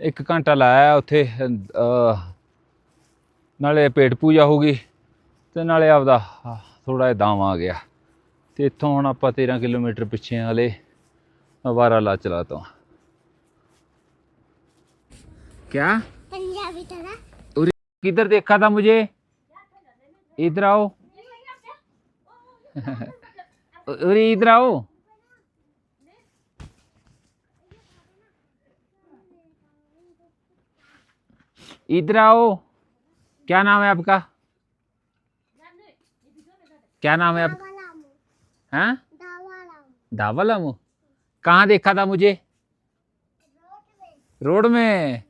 [SPEAKER 1] 1 ਘੰਟਾ ਲਾਇਆ ਉੱਥੇ ਅ, ਨਾਲੇ ਪੇਟ ਪੂਜਾ ਹੋ ਗਈ ਤੇ ਨਾਲੇ ਆਪਦਾ ਥੋੜਾ ਜਿਹਾ ਦਾਮ ਆ ਗਿਆ ਤੇ ਇੱਥੋਂ ਹੁਣ ਆਪਾਂ 13 ਕਿਲੋਮੀਟਰ ਪਿੱਛੇ ਆ ਹਲੇ ਵਾਰਾ ਲਾ ਚਲਾ ਤੋਂ क्या
[SPEAKER 3] पंजाबी तरह
[SPEAKER 1] किधर देखा था मुझे इधर आओ अरे इधर आओ इधर आओ क्या नाम है आपका क्या नाम है आपका
[SPEAKER 3] दावालामू
[SPEAKER 1] हाँ
[SPEAKER 3] दावालामू
[SPEAKER 1] धावलम कहाँ देखा था मुझे रोड में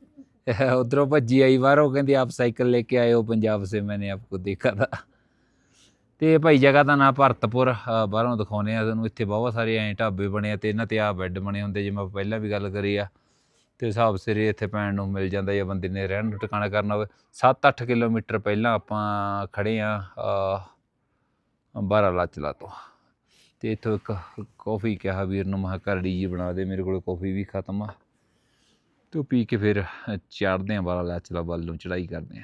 [SPEAKER 1] उधरों भज्जी आई बाहरों कहती आप साइकिल लेके आए हो पंजाब से मैंने आपको देखा था ਤੇ ਭਾਈ ਜਗ੍ਹਾ ਦਾ ਨਾਂ ਭਰਤਪੁਰ ਬਾਹਰੋਂ ਦਿਖਾਉਨੇ ਆ ਤੁਹਾਨੂੰ। ਇੱਥੇ ਬਹੁਤ ਸਾਰੇ ਐਂ ਢਾਬੇ ਬਣੇ ਆ ਤੇ ਇਹਨਾਂ ਤੇ ਆ ਬੈੱਡ ਬਣੇ ਹੁੰਦੇ, ਜਿਵੇਂ ਆਪਾਂ ਪਹਿਲਾਂ ਵੀ ਗੱਲ ਕਰੀ ਆ। ਤੇ ਹਿਸਾਬ ਸਿਰੇ ਇੱਥੇ ਪੈਣ ਨੂੰ ਮਿਲ ਜਾਂਦਾ ਜਾਂ ਬੰਦੇ ਨੇ ਰਹਿਣ ਨੂੰ ਟਿਕਾਣਾ ਕਰਨਾ ਹੋਵੇ। 7-8 ਕਿਲੋਮੀਟਰ ਪਹਿਲਾਂ ਆਪਾਂ ਖੜੇ ਆ ਬਾਰਾ ਲਾਚਲਾ ਤੋਂ। ਤੇ ਇੱਥੋਂ ਇੱਕ ਕੌਫੀ ਕਿਹਾ ਵੀਰ ਨੂੰ, ਮੈਂ ਕਿਹਾ ਘਰ ਜੀ ਬਣਾ ਦੇ, ਮੇਰੇ ਕੋਲ ਕੌਫੀ ਵੀ ਖਤਮ ਆ। ਤੇ ਉਹ ਪੀ ਕੇ ਫਿਰ ਚੜਦੇ ਆ ਬਾਰਾ ਲਾਚਲਾ ਵੱਲ ਨੂੰ ਚੜਾਈ ਕਰਦੇ ਆ।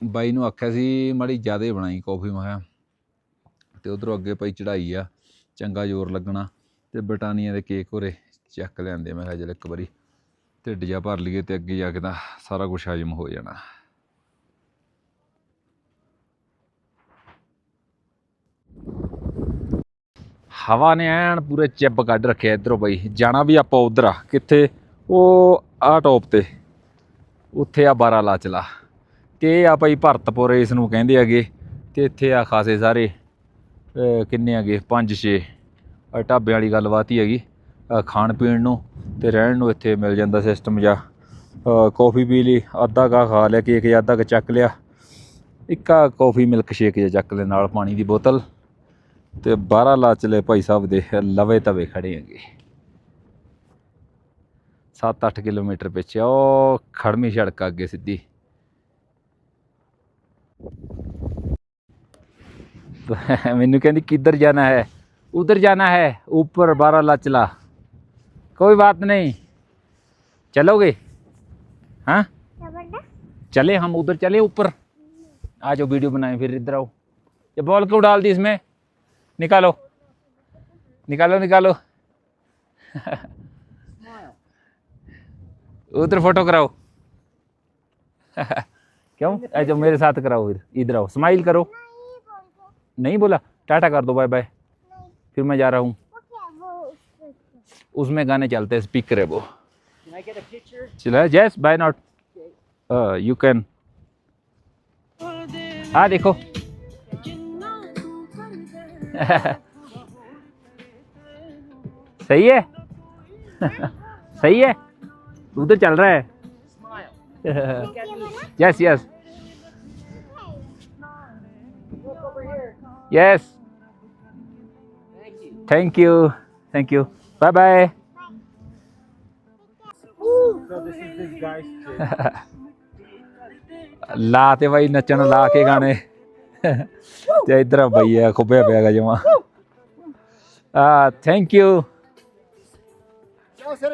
[SPEAKER 1] ਬਾਈ ਨੂੰ ਆਖਿਆ ਸੀ, ਮਾੜੀ ਜ਼ਿਆਦਾ ਬਣਾਈ ਕੌਫੀ, ਮੈਂ ਕਿਹਾ। ਤੇ ਉਧਰੋਂ ਅੱਗੇ ਪਈ ਚੜਾਈ ਆ, ਚੰਗਾ ਜ਼ੋਰ ਲੱਗਣਾ। ਤੇ ਬਟਾਨੀਆ ਦੇ ਕੇਕ ਹੋਰੇ ਚੱਕ ਲਿਆਂਦੇ, ਮੈਂ ਕਿਹਾ ਚਲ ਇੱਕ ਵਾਰੀ ਢਿੱਡ ਜਾ ਭਰ ਲਈਏ ਤੇ ਅੱਗੇ ਜਾ ਕੇ ਤਾਂ ਸਾਰਾ ਕੁਝ ਹਜਮ ਹੋ ਜਾਣਾ। ਹਵਾ ਨੇ ਐਨ ਪੂਰੇ ਚਿੱਬ ਕੱਢ ਰੱਖਿਆ ਇਧਰੋਂ ਬਈ। ਜਾਣਾ ਵੀ ਆਪਾਂ ਉਧਰ ਆ, ਕਿੱਥੇ? ਉਹ ਆ ਟੌਪ ਤੇ। ਉੱਥੇ ਆ ਬਾਰਾ ਲਾਚਲਾ ਤੇ ਆ ਭਾਈ ਭਰਤਪੁਰ ਇਸ ਨੂੰ ਕਹਿੰਦੇ ਹੈਗੇ, ਤੇ ਇੱਥੇ ਆ ਖਾਸੇ ਸਾਰੇ ਕਿੰਨੇ ਹੈਗੇ? 5 6 ਢਾਬਿਆਂ ਵਾਲੀ ਗੱਲਬਾਤ ਹੀ ਹੈਗੀ। ਖਾਣ ਪੀਣ ਨੂੰ ਤੇ ਰਹਿਣ ਨੂੰ ਇੱਥੇ ਮਿਲ ਜਾਂਦਾ ਸਿਸਟਮ ਜਾਂ ਕੌਫੀ ਪੀ ਲਈ, ਅੱਧਾ ਕਾ ਖਾ ਲਿਆ ਕੇਕ ਜਾਂ ਅੱਧਾ ਕੁ ਚੱਕ ਲਿਆ। ਇੱਕ ਆ ਕੌਫੀ ਮਿਲਕ ਸ਼ੇਕ ਜਿਹਾ ਚੱਕ ਲੈ ਨਾਲ ਪਾਣੀ ਦੀ ਬੋਤਲ। ਤੇ 12 ਲਾਚਲੇ ਭਾਈ ਸਾਹਿਬ ਦੇ ਲਵੇ ਤਵੇ ਖੜੇ ਹੈਗੇ। 7-8 ਕਿਲੋਮੀਟਰ ਪਿੱਛੇ, ਉਹ ਖੜਮੀ ਸੜਕ ਅੱਗੇ ਸਿੱਧੀ। ਮੈਨੂੰ ਕਹਿੰਦੀ ਕਿੱਧਰ ਜਾਣਾ ਹੈ उधर जाना है ऊपर बारह लाचला कोई बात नहीं चलोगे हाँ
[SPEAKER 3] जबरदस्त
[SPEAKER 1] चले हम उधर चले ऊपर आ जाओ वीडियो बनाए फिर इधर आओ ये बॉल क्यों डाल दी इसमें निकालो निकालो निकालो उधर फोटो कराओ क्यों? आ जाओ मेरे साथ कराओ फिर इधर आओ स्माइल करो।
[SPEAKER 3] नहीं बोल दो
[SPEAKER 1] नहीं बोला? टाटा कर दो बाय बाय फिर मैं जा रहा हूँ।
[SPEAKER 3] वो क्या वो उसमें
[SPEAKER 1] उसमें गाने चलते हैं स्पीकर है वो। चला जैस बाय नॉट यू कैन हाँ देखो। सही है? सही है? उधर चल रहा है। yes, yes. Look over here. Yes. Thank you.
[SPEAKER 2] Thank you. Thank you. Bye bye.
[SPEAKER 1] ਲਾ ਤੇ ਬਾਈ ਨੱਚਣ ਲਾ ਕੇ ਗਾਣੇ ਤੇ ਇਧਰ ਭਈਆ ਖੁੱਬਿਆ ਪਿਆ ਗਾ ਜਮਾ ਆ ਥੈਂਕ ਯੂ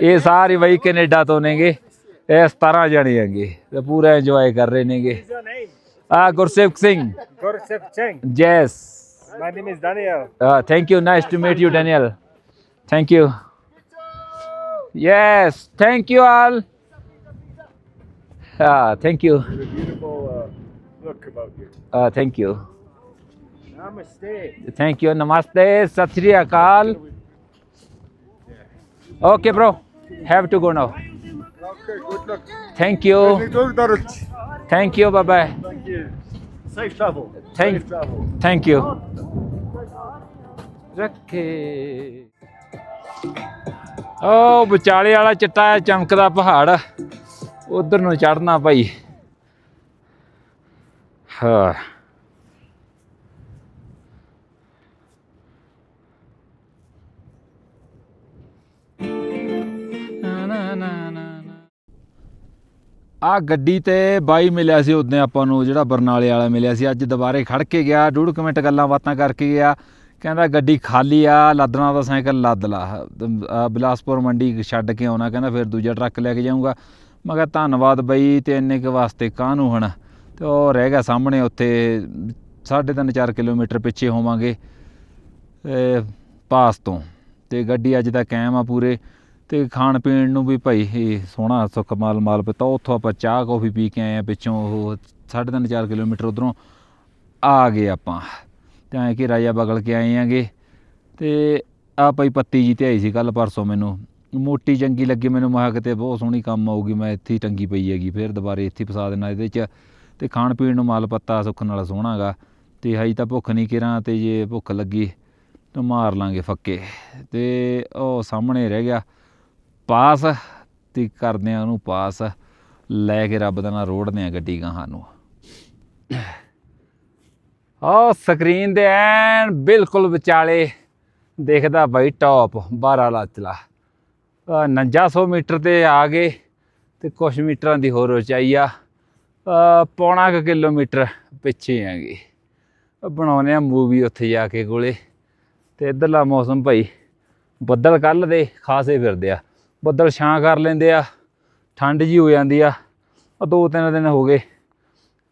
[SPEAKER 1] ਇਹ ਸਾਰੇ ਬਾਈ ਕੈਨੇਡਾ ਤੋਂ ਨੇਗੇ ਇਹ 17 ਜਣੇ ਹੈਗੇ ਤੇ ਪੂਰਾ ਇੰਜੋਏ ਕਰ ਰਹੇ ਨੇਗੇ
[SPEAKER 2] name?
[SPEAKER 1] ਆ ਗੁਰਸੇਵਕ ਸਿੰਘ
[SPEAKER 2] Gorsef Cheng.
[SPEAKER 1] ਜੈਸ
[SPEAKER 2] My name is Daniel.
[SPEAKER 1] Thank you nice to meet you Daniel thank you yes thank you all ah thank you
[SPEAKER 2] A beautiful uh, look about you.
[SPEAKER 1] uh, thank you
[SPEAKER 2] Namaste.
[SPEAKER 1] thank you namaste Sat Sri Akal okay bro have to go now
[SPEAKER 2] Okay, good luck.
[SPEAKER 1] thank you
[SPEAKER 2] Good luck.
[SPEAKER 1] thank you bye bye
[SPEAKER 2] Thank you. Safe travel.
[SPEAKER 1] Thank-
[SPEAKER 2] Safe travel.
[SPEAKER 1] Thank you ਰੱਖੇ ਓ ਵਿਚਾਲੇ ਵਾਲਾ ਚਿੱਟਾ ਜਿਹਾ ਚਮਕਦਾ ਪਹਾੜ ਉਧਰ ਨੂੰ ਚੜਨਾ ਭਾਈ ਹਾਂ ਆ ਗੱਡੀ ਤੇ ਬਾਈ ਮਿਲਿਆ ਸੀ ਉਦੋਂ ਆਪਾਂ ਨੂੰ ਜਿਹੜਾ ਬਰਨਾਲੇ ਵਾਲਾ ਮਿਲਿਆ ਸੀ। ਅੱਜ ਦੁਬਾਰੇ ਖੜ ਕੇ ਗਿਆ, ਡੂਢ ਕੁ ਮਿੰਟ ਗੱਲਾਂ ਬਾਤਾਂ ਕਰਕੇ ਗਿਆ। ਕਹਿੰਦਾ ਗੱਡੀ ਖਾਲੀ ਆ, ਲੱਦਣਾ ਦਾ ਸਾਈਕਲ ਲੱਦ ਲਾ। ਬਿਲਾਸਪੁਰ ਮੰਡੀ ਛੱਡ ਕੇ ਆਉਣਾ, ਕਹਿੰਦਾ ਫਿਰ ਦੂਜਾ ਟਰੱਕ ਲੈ ਕੇ ਜਾਊਂਗਾ। ਮੈਂ ਕਿਹਾ, ਧੰਨਵਾਦ ਬਈ, ਤੇ ਇੰਨੇ ਕੁ ਵਾਸਤੇ ਕਾਹਨੂੰ ਹੁਣ ਤੇ ਉਹ ਰਹਿ ਗਿਆ ਸਾਹਮਣੇ ਉੱਥੇ, ਸਾਢੇ ਤਿੰਨ 4 ਕਿਲੋਮੀਟਰ ਪਿੱਛੇ ਹੋਵਾਂਗੇ ਪਾਸ ਤੋਂ। ਤੇ ਗੱਡੀ ਅੱਜ ਦਾ ਕਾਇਮ ਆ ਪੂਰੇ। ਤੇ ਖਾਣ ਪੀਣ ਨੂੰ ਵੀ ਭਾਈ ਇਹ ਸੋਹਣਾ ਸੁੱਖ ਮਾਲ ਮਾਲ ਪਤਾ ਉੱਥੋਂ ਆਪਾਂ ਚਾਹ ਕੌਫੀ ਪੀ ਕੇ ਆਏ ਆ ਪਿੱਛੋਂ ਉਹ ਸਾਢੇ ਤਿੰਨ 4 ਕਿਲੋਮੀਟਰ ਉਧਰੋਂ ਆ ਗਏ ਆਪਾਂ। ਤੇ ਐਂ ਕਿ ਰਾਜਾ ਬਗਲ ਕੇ ਆਏ ਆਂਗੇ। ਤੇ ਆ ਭਾਈ ਪੱਤੀ ਜੀ ਤੇ ਆਈ ਸੀ ਕੱਲ ਪਰਸੋਂ ਮੈਨੂੰ। ਮੋਟੀ ਚੰਗੀ ਲੱਗੀ ਮੈਨੂੰ, ਮੈਂ ਕਿਹਾ ਕਿਤੇ ਬਹੁਤ ਸੋਹਣੀ ਕੰਮ ਆਊਗੀ, ਮੈਂ ਇੱਥੇ ਟੰਗੀ ਪਈ ਹੈਗੀ, ਫਿਰ ਦੁਬਾਰੇ ਇੱਥੇ ਫਸਾ ਦੇਣਾ ਇਹਦੇ 'ਚ। ਤੇ ਖਾਣ ਪੀਣ ਨੂੰ ਮਾਲ ਪੱਤਾ ਸੁੱਖ ਨਾਲ ਸੋਹਣਾਗਾ। ਤੇ ਹਜੇ ਤਾਂ ਭੁੱਖ ਨਹੀਂ ਕਿਰਾਂ ਤੇ ਜੇ ਭੁੱਖ ਲੱਗੀ ਤਾਂ ਮਾਰ ਲਾਂਗੇ ਫੱਕੇ। ਤੇ ਉਹ ਸਾਹਮਣੇ ਰਹਿ ਗਿਆ। ਪਾਸ ਤੇ ਕਰਦੇ ਆ ਉਹਨੂੰ ਪਾਸ ਲੈ ਕੇ ਰੱਬ ਦਾ ਨਾਂ ਰੋੜਦੇ ਆ ਗੱਡੀ ਗਾਹਾਂ ਨੂੰ ਉਹ ਸਕਰੀਨ ਦੇ ਐਨ ਬਿਲਕੁਲ ਵਿਚਾਲੇ ਦੇਖਦਾ ਬਾਈ ਟੌਪ 12 ਲੱਚਲਾ। 4900 ਮੀਟਰ ਤੇ ਆ ਗਏ ਤੇ ਕੁਝ ਮੀਟਰਾਂ ਦੀ ਹੋਰ ਉਚਾਈ ਆ। ਪੌਣਾ ਕੁ ਕਿਲੋਮੀਟਰ ਪਿੱਛੇ ਆਗੇ ਬਣਾਉਨੇ ਆ ਮੂਵੀ ਉੱਥੇ ਜਾ ਕੇ ਕੋਲੇ। ਤੇ ਇਧਰਲਾ ਮੌਸਮ ਭਾਈ ਬੱਦਲ ਕੱਲ ਦੇ, ਖਾਸੇ ਫਿਰਦੇ ਆ। ਬੱਦਲ ਛਾਂ ਕਰ ਲੈਂਦੇ ਆ, ਠੰਡ ਜੀ ਹੋ ਜਾਂਦੀ ਆ ਆ ਦੋ ਤਿੰਨ ਦਿਨ ਹੋ ਗਏ।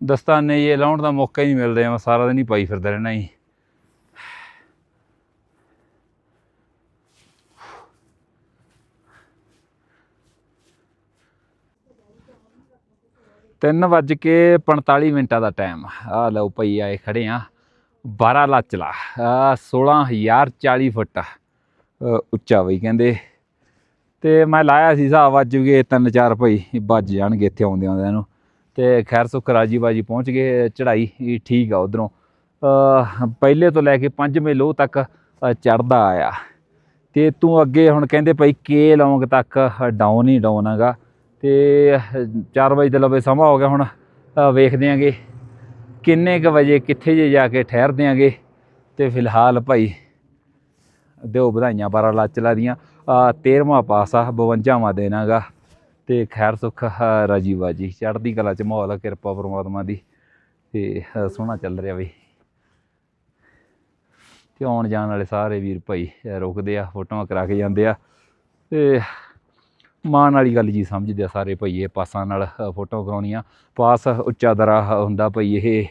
[SPEAKER 1] ਦਸਤਾਨੇ ਇਹ ਲਾਉਣ ਦਾ ਮੌਕਾ ਹੀ ਨਹੀਂ ਮਿਲਦਾ ਮੈਂ ਸਾਰਾ ਦਿਨ ਹੀ ਪਾਈ ਫਿਰਦਾ ਰਹਿਣਾ ਹੀ। ਤਿੰਨ ਵੱਜ ਕੇ 45 ਮਿੰਟਾਂ ਦਾ ਟਾਈਮ ਆ ਲਓ ਭਈ, ਆਏ ਖੜੇ ਆ। 12 ਲੱਚਲਾ ਆ 16040 ਫੁੱਟ ਉੱਚਾ ਬਈ ਕਹਿੰਦੇ। ਤੇ ਮੈਂ ਲਾਇਆ ਸੀ ਹਿਸਾਬ ਵੱਜ ਗਏ ਤਿੰਨ ਚਾਰ ਭਈ ਵੱਜ ਜਾਣਗੇ ਇੱਥੇ ਆਉਂਦੇ ਆਉਂਦਿਆਂ ਨੂੰ। ਤੇ ਖੈਰ ਸੁੱਖ ਰਾਜੀ ਬਾਜੀ ਪਹੁੰਚ ਗਏ ਚੜਾਈ ਠੀਕ ਆ ਉਧਰੋਂ। ਪਹਿਲੇ ਤੋਂ ਲੈ ਕੇ ਪੰਜਵੇਂ ਲੋਹ ਤੱਕ ਚੜਦਾ ਆਇਆ। ਤੇ ਤੂੰ ਅੱਗੇ ਹੁਣ ਕਹਿੰਦੇ ਭਾਈ ਕੇ ਲੌਂਗ ਤੱਕ ਡਾਊਨ ਹੀ ਡਾਊਨ ਹੈਗਾ। ਤੇ 4 ਵਜੇ ਦੇ ਲਵੇ ਸਮਾਂ ਹੋ ਗਿਆ ਹੁਣ ਅ, ਵੇਖਦੇ ਆਂਗੇ। ਕਿੰਨੇ ਕ ਵਜੇ ਕਿੱਥੇ ਜੇ ਜਾ ਕੇ ਠਹਿਰਦੇ ਆਂਗੇ। ਤੇ ਫਿਲਹਾਲ ਭਾਈ ਦਿਓ ਵਧਾਈਆਂ ਬਾਰਾ ਲਾਚਲਾ ਦੀਆਂ। 13ਵਾਂ ਪਾਸ ਆ 52ਵਾਂ ਦੇਣਾਗਾ। ਤੇ ਖੈਰ ਸੁੱਖ ਰਾਜੀ ਬਾਜੀ। ਚੜ੍ਹਦੀ ਕਲਾ ਚ ਮਾਹੌਲ ਆ, ਕਿਰਪਾ ਪਰਮਾਤਮਾ ਦੀ। ਤੇ ਸੋਹਣਾ ਚੱਲ ਰਿਹਾ ਬਈ। ਤੇ ਆਉਣ ਜਾਣ ਵਾਲੇ ਸਾਰੇ ਵੀਰ ਭਾਈ ਰੁਕਦੇ ਆ ਫੋਟੋਆਂ ਕਰਾ ਕੇ ਜਾਂਦੇ ਆ। ਤੇ ਮਾਣ ਵਾਲੀ ਗੱਲ ਜੀ ਸਮਝਦੇ ਆ ਸਾਰੇ ਭਾਈ ਇਹ ਪਾਸਾਂ ਨਾਲ ਅ, ਫੋਟੋ ਕਰਾਉਣੀਆਂ। ਪਾਸ ਉੱਚਾ ਦਰਾ ਹੁੰਦਾ ਭਾਈ ਇਹ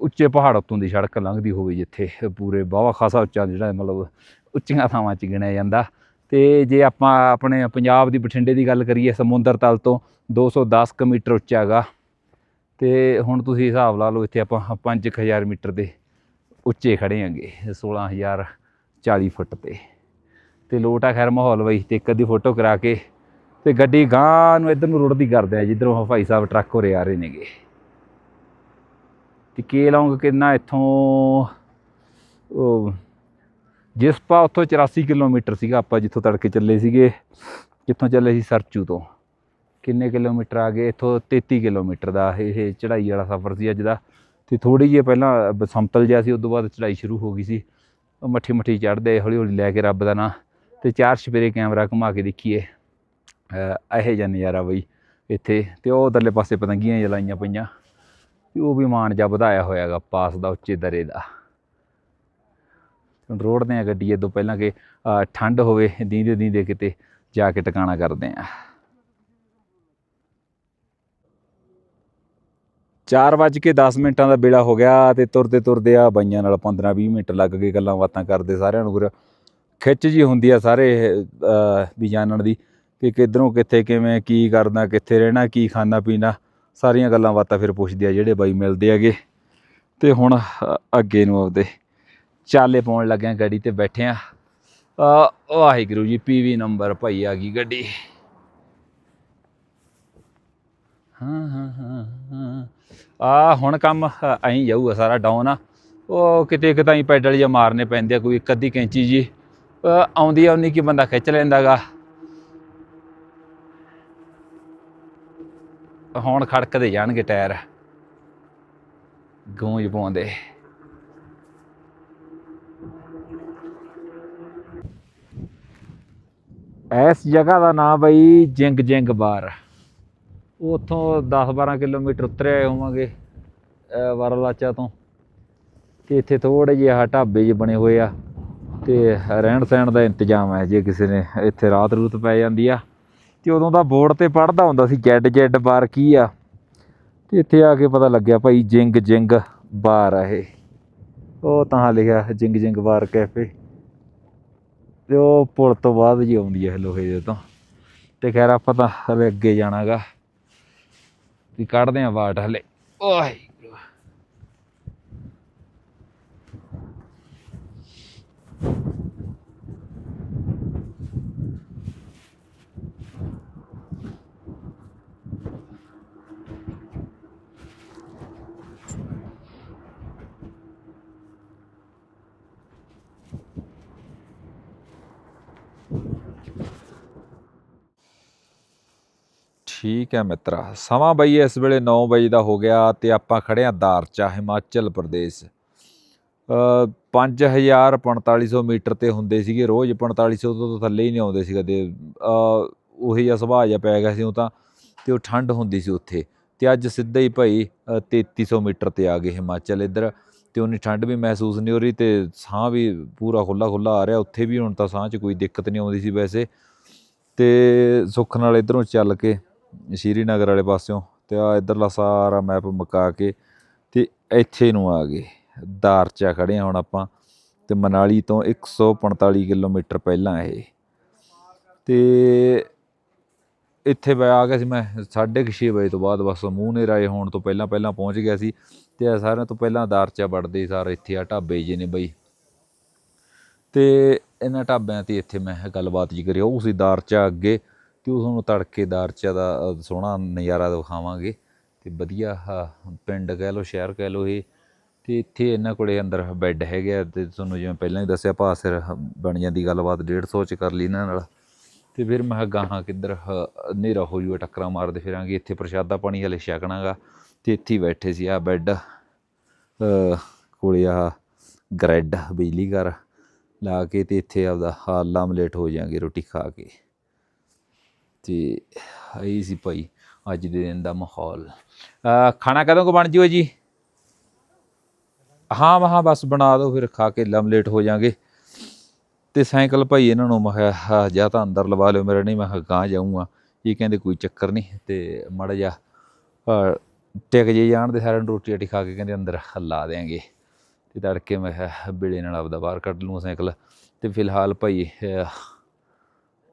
[SPEAKER 1] ਉੱਚੇ ਪਹਾੜ ਉੱਤੋਂ ਦੀ ਸੜਕ ਲੰਘਦੀ ਹੋਵੇ ਜਿੱਥੇ ਪੂਰੇ ਬਾਵਾ ਖਾਸਾ ਉੱਚਾ ਜਿਹੜਾ ਮਤਲਬ ਉੱਚੀਆਂ ਥਾਵਾਂ 'ਚ ਗਿਣਿਆ ਜਾਂਦਾ। ਤੇ ਜੇ ਆਪਾਂ ਆਪਣੇ ਪੰਜਾਬ ਦੀ ਬਠਿੰਡੇ ਦੀ ਗੱਲ ਕਰੀਏ ਸਮੁੰਦਰ ਤਲ ਤੋਂ 210 ਕੁ ਮੀਟਰ ਉੱਚਾ ਹੈਗਾ। ਤੇ ਹੁਣ ਤੁਸੀਂ ਹਿਸਾਬ ਲਾ ਲਓ ਇੱਥੇ ਆਪਾਂ 5000 ਮੀਟਰ ਦੇ ਉੱਚੇ ਖੜੇ ਹਾਂਗੇ 16040 ਫੁੱਟ ਤੇ। ਤੇ ਲੋਟਾ ਖੈਰ ਮਾਹੌਲ ਬਈ, ਤੇ ਇੱਕ ਅੱਧੀ ਫੋਟੋ ਕਰਾ ਕੇ ਤੇ ਗੱਡੀ ਗਾਂ ਨੂੰ ਇਧਰ ਨੂੰ ਰੁੜਦੀ ਕਰਦੇ ਆ ਜਿੱਧਰੋਂ ਭਾਈ ਸਾਹਿਬ ਟਰੱਕ ਹੋਰੇ ਆ ਰਹੇ ਨੇਗੇ। ਤੇ ਕੇ ਲੌਂਗ ਕਿੰਨਾ ਇੱਥੋਂ ਜਿਸਪਾ ਉੱਥੋਂ 84 ਕਿਲੋਮੀਟਰ ਸੀਗਾ, ਆਪਾਂ ਜਿੱਥੋਂ ਤੜਕੇ ਚੱਲੇ ਸੀਗੇ ਕਿੱਥੋਂ ਚੱਲੇ ਸੀ ਸਰਚੂ ਤੋਂ। ਕਿੰਨੇ ਕਿਲੋਮੀਟਰ ਆ ਗਏ? ਇੱਥੋਂ 33 ਕਿਲੋਮੀਟਰ ਦਾ ਇਹ ਚੜ੍ਹਾਈ ਵਾਲਾ ਸਫ਼ਰ ਸੀ ਅੱਜ ਦਾ। ਤੇ ਥੋੜੀ ਜਿਹੀ ਪਹਿਲਾਂ ਬ- ਸਮਤਲ ਜਿਹਾ ਸੀ ਉਸ ਤੋਂ ਬਾਅਦ ਚੜ੍ਹਾਈ ਸ਼ੁਰੂ ਹੋ ਗਈ ਸੀ। ਉਹ ਮੱਠੀ ਮੱਠੀ ਚੜ੍ਹਦੇ ਹੌਲੀ ਹੌਲੀ ਲੈ ਕੇ ਰੱਬ ਦਾ ਨਾਂ। ਤੇ ਚਾਰ ਛਪੇਰੇ ਕੈਮਰਾ ਘੁਮਾ ਕੇ ਦੇਖੀਏ। ਇਹੋ ਜਿਹਾ ਨਜ਼ਾਰਾ ਬਈ ਇੱਥੇ। ਤੇ ਉਹ ਦਰਲੇ ਪਾਸੇ ਪਤੰਗੀਆਂ ਜਲਾਈਆਂ ਪਈਆਂ। ਉਹ ਵੀ ਮਾਣ ਜਾ ਵਧਾਇਆ ਹੋਇਆਗਾ ਪਾਸ ਦਾ ਉੱਚੇ ਦਰੇ ਦਾ। ਰੋੜਦੇ ਆ ਗੱਡੀ, ਇਹ ਪਹਿਲਾਂ ਕਿ ਠੰਡ ਹੋਵੇ, ਦੀਂਦੇ ਦੀਂਦੇ ਕਿਤੇ ਜਾ ਕੇ ਟਿਕਾਣਾ ਕਰਦੇ ਆ। 4 ਵੱਜ ਕੇ 10 ਮਿੰਟਾਂ ਦਾ ਵੇਲਾ ਹੋ ਗਿਆ ਤੇ ਤੁਰਦੇ ਤੁਰਦੇ ਆ ਬਾਈਆਂ ਨਾਲ 15 20 ਮਿੰਟ ਲੱਗ ਗਏ ਗੱਲਾਂ ਬਾਤਾਂ ਕਰਦੇ ਸਾਰਿਆਂ ਨੂੰ। ਫਿਰ ਖਿੱਚ ਜੀ ਹੁੰਦੀ ਆ ਸਾਰੇ ਵੀ ਜਾਣਨ ਦੀ ਕਿ ਕਿੱਧਰੋਂ ਕਿੱਥੇ ਕਿਵੇਂ, ਕੀ ਕਰਨਾ, ਕਿੱਥੇ ਰਹਿਣਾ, ਕੀ ਖਾਣਾ ਪੀਣਾ, ਸਾਰੀਆਂ ਗੱਲਾਂ ਬਾਤਾਂ ਫਿਰ ਪੁੱਛਦੇ ਆ ਜਿਹੜੇ ਬਾਈ ਮਿਲਦੇ ਹੈਗੇ। ਤੇ ਹੁਣ ਅੱਗੇ ਨੂੰ ਆਪਦੇ ਚਾਲੇ ਪਾਉਣ ਲੱਗਿਆ ਗੱਡੀ ਤੇ ਬੈਠੇ ਆ। ਵਾਹਿਗੁਰੂ ਜੀ ਪੀਵੀ ਨੰਬਰ ਭਾਈ ਆ ਗਈ ਗੱਡੀ। ਹਾਂ ਹਾਂ ਹਾਂ ਹਾਂ। ਆ ਹੁਣ ਕੰਮ ਅ, ਐਂ ਜਾਊਗਾ ਸਾਰਾ ਡਾਊਨ ਆ। ਉਹ ਕਿਤੇ ਕਿਤੇ ਹੀ ਪੈਡਲ ਜਿਹਾ ਮਾਰਨੇ ਪੈਂਦੇ ਆ ਕੋਈ ਇੱਕ ਅੱਧੀ ਕੈਂਚੀ ਜੀ। ਅ, ਆਉਂਦੀ ਆ ਉਨੀ ਕੀ ਬੰਦਾ ਖਿੱਚ ਲੈਂਦਾਗਾ। ਹੁਣ ਖੜਕਦੇ ਜਾਣਗੇ ਟਾਇਰ। ਗੂੰਜ ਪਾਉਂਦੇ। ਇਸ ਜਗ੍ਹਾ ਦਾ ਨਾਮ ਬਈ ਜਿੰਗ ਜਿੰਗ ਬਾਰ। ਉਥੋਂ 10-12 ਕਿਲੋਮੀਟਰ ਉਤਰੇ ਆਏ ਹੋਵਾਂਗੇ ਅਹ ਵਰਲਾਚਾ ਤੋਂ। ਤੇ ਇੱਥੇ ਥੋੜੇ ਜਿਹੇ ਆਹ ਢਾਬੇ ਜਿਹੇ ਬਣੇ ਹੋਏ ਆ, ਤੇ ਰਹਿਣ ਸਹਿਣ ਦਾ ਇੰਤਜ਼ਾਮ ਹੈ ਜੇ ਕਿਸੇ ਨੇ ਇੱਥੇ ਰਾਤ ਰੂਤ ਪੈ ਜਾਂਦੀ ਆ। ਤੇ ਉਦੋਂ ਦਾ ਬੋਰਡ ਤੇ ਪੜਦਾ ਹੁੰਦਾ ਸੀ, ਜੈਡ ਜੈਡ ਬਾਰ ਕੀ ਆ। ਤੇ ਇੱਥੇ ਆ ਕੇ ਪਤਾ ਲੱਗਿਆ ਭਾਈ ਜਿੰਗ ਜਿੰਗ ਬਾਰ ਆ ਇਹ। ਉਹ ਤਾਂ ਲਿਖਿਆ ਜਿੰਗ ਜਿੰਗ ਬਾਰ ਕੈਫੇ। ਤੇ ਉਹ ਪੁਲ ਤੋਂ ਬਾਅਦ ਜੀ ਆਉਂਦੀ ਹੈ ਲੋਹੇ ਦੇ ਤੋਂ। ਤੇ ਖੈਰ ਆਪਾਂ ਤਾਂ ਹਲੇ ਅੱਗੇ ਜਾਣਾਗਾ। ਵੀ ਕੱਢਦੇ ਆ ਬਾਟ ਹਲੇ। ਓਏ। ਠੀਕ ਹੈ ਮਿੱਤਰਾ ਸਮਾਂ ਬਈ ਇਸ ਵੇਲੇ 9 ਵਜੇ ਦਾ ਹੋ ਗਿਆ ਤੇ ਆਪਾਂ ਖੜੇ ਆ ਦਾਰਚਾ ਹਿਮਾਚਲ ਪ੍ਰਦੇਸ਼। ਅ 5450 ਮੀਟਰ ਤੇ ਹੁੰਦੇ ਸੀਗੇ ਰੋਜ਼ 4500 ਤੋਂ ਥੱਲੇ ਹੀ ਨਹੀਂ ਆਉਂਦੇ ਸੀ ਕਦੇ ਉਹੀ ਜਿਹਾ ਸੁਭਾਅ ਜਿਹਾ ਪੈ ਗਿਆ ਸੀ ਉਹ ਤਾਂ ਤੇ ਉਹ ਠੰਡ ਹੁੰਦੀ ਸੀ ਉੱਥੇ। ਤੇ ਅੱਜ ਸਿੱਧਾ ਹੀ ਭਾਈ ਅ, 3300 ਮੀਟਰ ਤੇ ਆ ਗਏ ਹਿਮਾਚਲ ਇੱਧਰ ਤੇ ਉਨੀ ਠੰਡ ਵੀ ਮਹਿਸੂਸ ਨਹੀਂ ਹੋ ਰਹੀ ਤੇ ਸਾਹ ਵੀ ਪੂਰਾ ਖੁੱਲਾ ਖੁੱਲਾ ਆ ਰਿਹਾ ਉੱਥੇ ਵੀ ਹੁਣ ਤਾਂ ਸਾਹ 'ਚ ਕੋਈ ਦਿੱਕਤ ਨਹੀਂ ਆਉਂਦੀ ਸੀ ਵੈਸੇ। ਤੇ ਸੁੱਖ ਨਾਲ ਇਧਰੋਂ ਚੱਲ ਕੇ ਸ਼੍ਰੀਨਗਰ ਵਾਲੇ ਪਾਸਿਓਂ ਤੇ ਆ ਇਧਰਲਾ ਸਾਰਾ ਮੈਪ ਮੁਕਾ ਕੇ ਤੇ ਇੱਥੇ ਨੂੰ ਆ ਗਏ। ਦਾਰਚਾ ਖੜੇ ਹਾਂ ਹੁਣ ਆਪਾਂ ਤੇ ਮਨਾਲੀ ਤੋਂ 145 ਕਿਲੋਮੀਟਰ ਪਹਿਲਾਂ ਇਹ। ਤੇ ਇੱਥੇ ਮੈਂ ਆ ਗਿਆ ਸੀ ਮੈਂ 6:30 ਵਜੇ ਤੋਂ ਬਾਅਦ ਬਸ ਮੂੰਹ ਨੇ ਰਾਏ ਹੋਣ ਤੋਂ ਪਹਿਲਾਂ ਪਹਿਲਾਂ ਪਹੁੰਚ ਗਿਆ ਸੀ ਤੇ ਸਾਰਿਆਂ ਤੋਂ ਪਹਿਲਾਂ ਦਾਰਚਾ ਵੜਦੇ ਸਾਰ ਇੱਥੇ ਆ ਢਾਬੇ ਜੀ ਨੇ ਬਈ। ਤੇ ਇਹਨਾਂ ਢਾਬਿਆਂ ਤੇ ਇੱਥੇ ਮੈਂ ਗੱਲਬਾਤ ਜੀ ਕਰੀ, ਉਹ ਸੀ ਦਾਰਚਾ ਅੱਗੇ ਤੇ ਉਹ ਤੁਹਾਨੂੰ ਤੜਕੇ ਦਾਰਚਾ ਦਾ ਸੋਹਣਾ ਨਜ਼ਾਰਾ ਦਿਖਾਵਾਂਗੇ? ਤੇ ਵਧੀਆ ਪਿੰਡ ਕਹਿ ਲਓ ਸ਼ਹਿਰ ਕਹਿ ਲਓ ਇਹ ਤੇ ਇੱਥੇ ਇਹਨਾਂ ਕੋਲੇ ਅੰਦਰ ਬੈੱਡ ਹੈਗੇ ਆ ਤੇ ਤੁਹਾਨੂੰ ਜਿਵੇਂ ਪਹਿਲਾਂ ਹੀ ਦੱਸਿਆ ਭਾਅ ਸਿਰ ਬਣ ਜਾਂਦੀ ਗੱਲਬਾਤ 150 ਚ ਕਰ ਲਈ ਇਹਨਾਂ ਨਾਲ। ਤੇ ਫਿਰ ਮੈਂ ਕਿਹਾ ਗਾਹਾਂ ਕਿੱਧਰ ਹਨੇਰਾ ਹੋ ਜੂਗਾ ਟੱਕਰਾਂ ਮਾਰਦੇ ਫਿਰਾਂਗੇ ਇੱਥੇ ਪ੍ਰਸ਼ਾਦਾ ਪਾਣੀ ਹਲੇ ਛਕਣਾਗਾ ਤੇ ਇੱਥੇ ਹੀ ਬੈਠੇ ਸੀ ਆ ਬੈੱਡ ਅ, ਕੋਲੇ ਆ ਗ੍ਰੈਡ ਬਿਜਲੀ ਘਰ ਲਾ ਕੇ ਤੇ ਇੱਥੇ ਆਪਦਾ ਹਾਲ ਆਮਲੇਟ ਹੋ ਜਾਾਂਗੇ ਰੋਟੀ ਖਾ ਕੇ। ਤੇ ਆਈ ਸੀ ਭਾਈ ਅੱਜ ਦੇ ਦਿਨ ਦਾ ਮਾਹੌਲ। ਖਾਣਾ ਕਦੋਂ ਕੋ ਬਣ ਜਿਓ ਜੀ? ਹਾਂ ਹਾਂ ਬਸ ਬਣਾ ਦਿਓ ਫਿਰ ਖਾ ਕੇ ਲਮਲੇਟ ਹੋ ਜਾਾਂਗੇ। ਤੇ ਸਾਈਕਲ ਭਾਈ ਇਹਨਾਂ ਨੂੰ ਮੈਂ ਕਿਹਾ ਜਾਂ ਤਾਂ ਅੰਦਰ ਲਵਾ ਲਿਓ ਮੇਰਾ ਨਹੀਂ ਮੈਂ ਕਿਹਾ ਗਾਂ ਜਾਊਂਗਾ। ਇਹ ਕਹਿੰਦੇ ਕੋਈ ਚੱਕਰ ਨਹੀਂ ਤੇ ਮੜ ਜਾ ਟਿਕ ਜੇ ਜਾਣ ਦੇ ਸਾਰਿਆਂ ਨੂੰ ਰੋਟੀ ਰਾਟੀ ਖਾ ਕੇ ਕਹਿੰਦੇ ਅੰਦਰ ਲਾ ਦੇਾਂਗੇ ਤੇ ਤੜਕੇ ਮੈਂ ਕਿਹਾ ਬਿਲੇ ਨਾਲ ਆਪਦਾ ਬਾਹਰ ਕੱਢ ਲੂੰ ਸਾਈਕਲ। ਤੇ ਫਿਲਹਾਲ ਭਾਈ ਅਹ,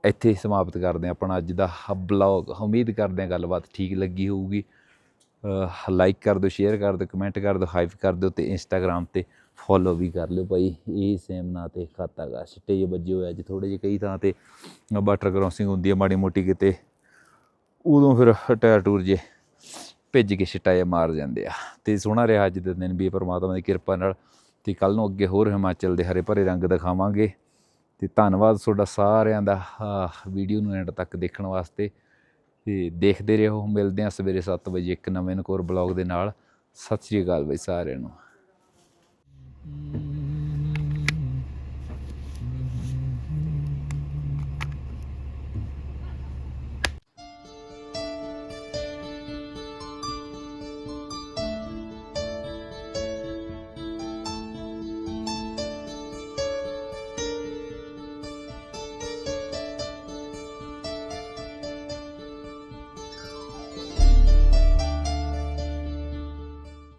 [SPEAKER 1] ਇੱਥੇ ਸਮਾਪਤ ਕਰਦੇ ਹਾਂ ਆਪਣਾ ਅੱਜ ਦਾ ਬਲੌਗ। ਉਮੀਦ ਕਰਦੇ ਹਾਂ ਗੱਲਬਾਤ ਠੀਕ ਲੱਗੀ ਹੋਊਗੀ। ਲਾਈਕ ਕਰ ਦਿਓ ਸ਼ੇਅਰ ਕਰ ਦਿਓ ਕਮੈਂਟ ਕਰ ਦਿਓ ਹਾਈਪ ਕਰ ਦਿਓ ਤੇ ਇੰਸਟਾਗ੍ਰam ਤੇ ਫੋਲੋ ਵੀ ਕਰ ਲਿਓ ਭਾਈ। ਇਹ ਸੇਮ ਨਾਂ ਤੇ ਖਾਤਾ ਗਾ। ਛਿੱਟੇ ਜਿਹੇ ਵੱਜੇ ਹੋਏ ਅੱਜ ਥੋੜੇ ਜਿਹੇ ਕਈ ਥਾਂ ਤੇ ਵਾਟਰ ਕ੍ਰਾਸਿੰਗ ਹੁੰਦੀ ਹੈ ਮਾੜੀ ਮੋਟੀ ਕਿਤੇ। ਉਦੋਂ ਫਿਰ ਟਾਇਰ ਟੂਰ ਜੇ ਭਿੱਜ ਕੇ ਛਿੱਟਾ ਜਿਹਾ ਮਾਰ ਜਾਂਦੇ ਆ। ਤੇ ਸੋਹਣਾ ਰਿਹਾ ਅੱਜ ਦੇ ਦਿਨ ਵੀ ਪਰਮਾਤਮਾ ਦੀ ਕਿਰਪਾ ਨਾਲ। ਤੇ ਕੱਲ ਨੂੰ ਅੱਗੇ ਹੋਰ ਹਿਮਾਚਲ ਦੇ ਹਰੇ ਭਰੇ ਰੰਗ ਦਿਖਾਵਾਂਗੇ। ਤੇ ਧੰਨਵਾਦ ਤੁਹਾਡਾ ਸਾਰਿਆਂ ਦਾ ਵੀਡੀਓ ਨੂੰ ਐਂਡ ਤੱਕ ਦੇਖਣ ਵਾਸਤੇ। ਤੇ ਦੇਖਦੇ ਰਹੋ, ਮਿਲਦੇ ਹਾਂ ਸਵੇਰੇ 7 ਵਜੇ ਇੱਕ ਨਵੇਂ ਨਕੋਰ ਬਲੌਗ ਦੇ ਨਾਲ। ਸਤਿ ਸ੍ਰੀ ਅਕਾਲ ਬਈ ਸਾਰਿਆਂ ਨੂੰ।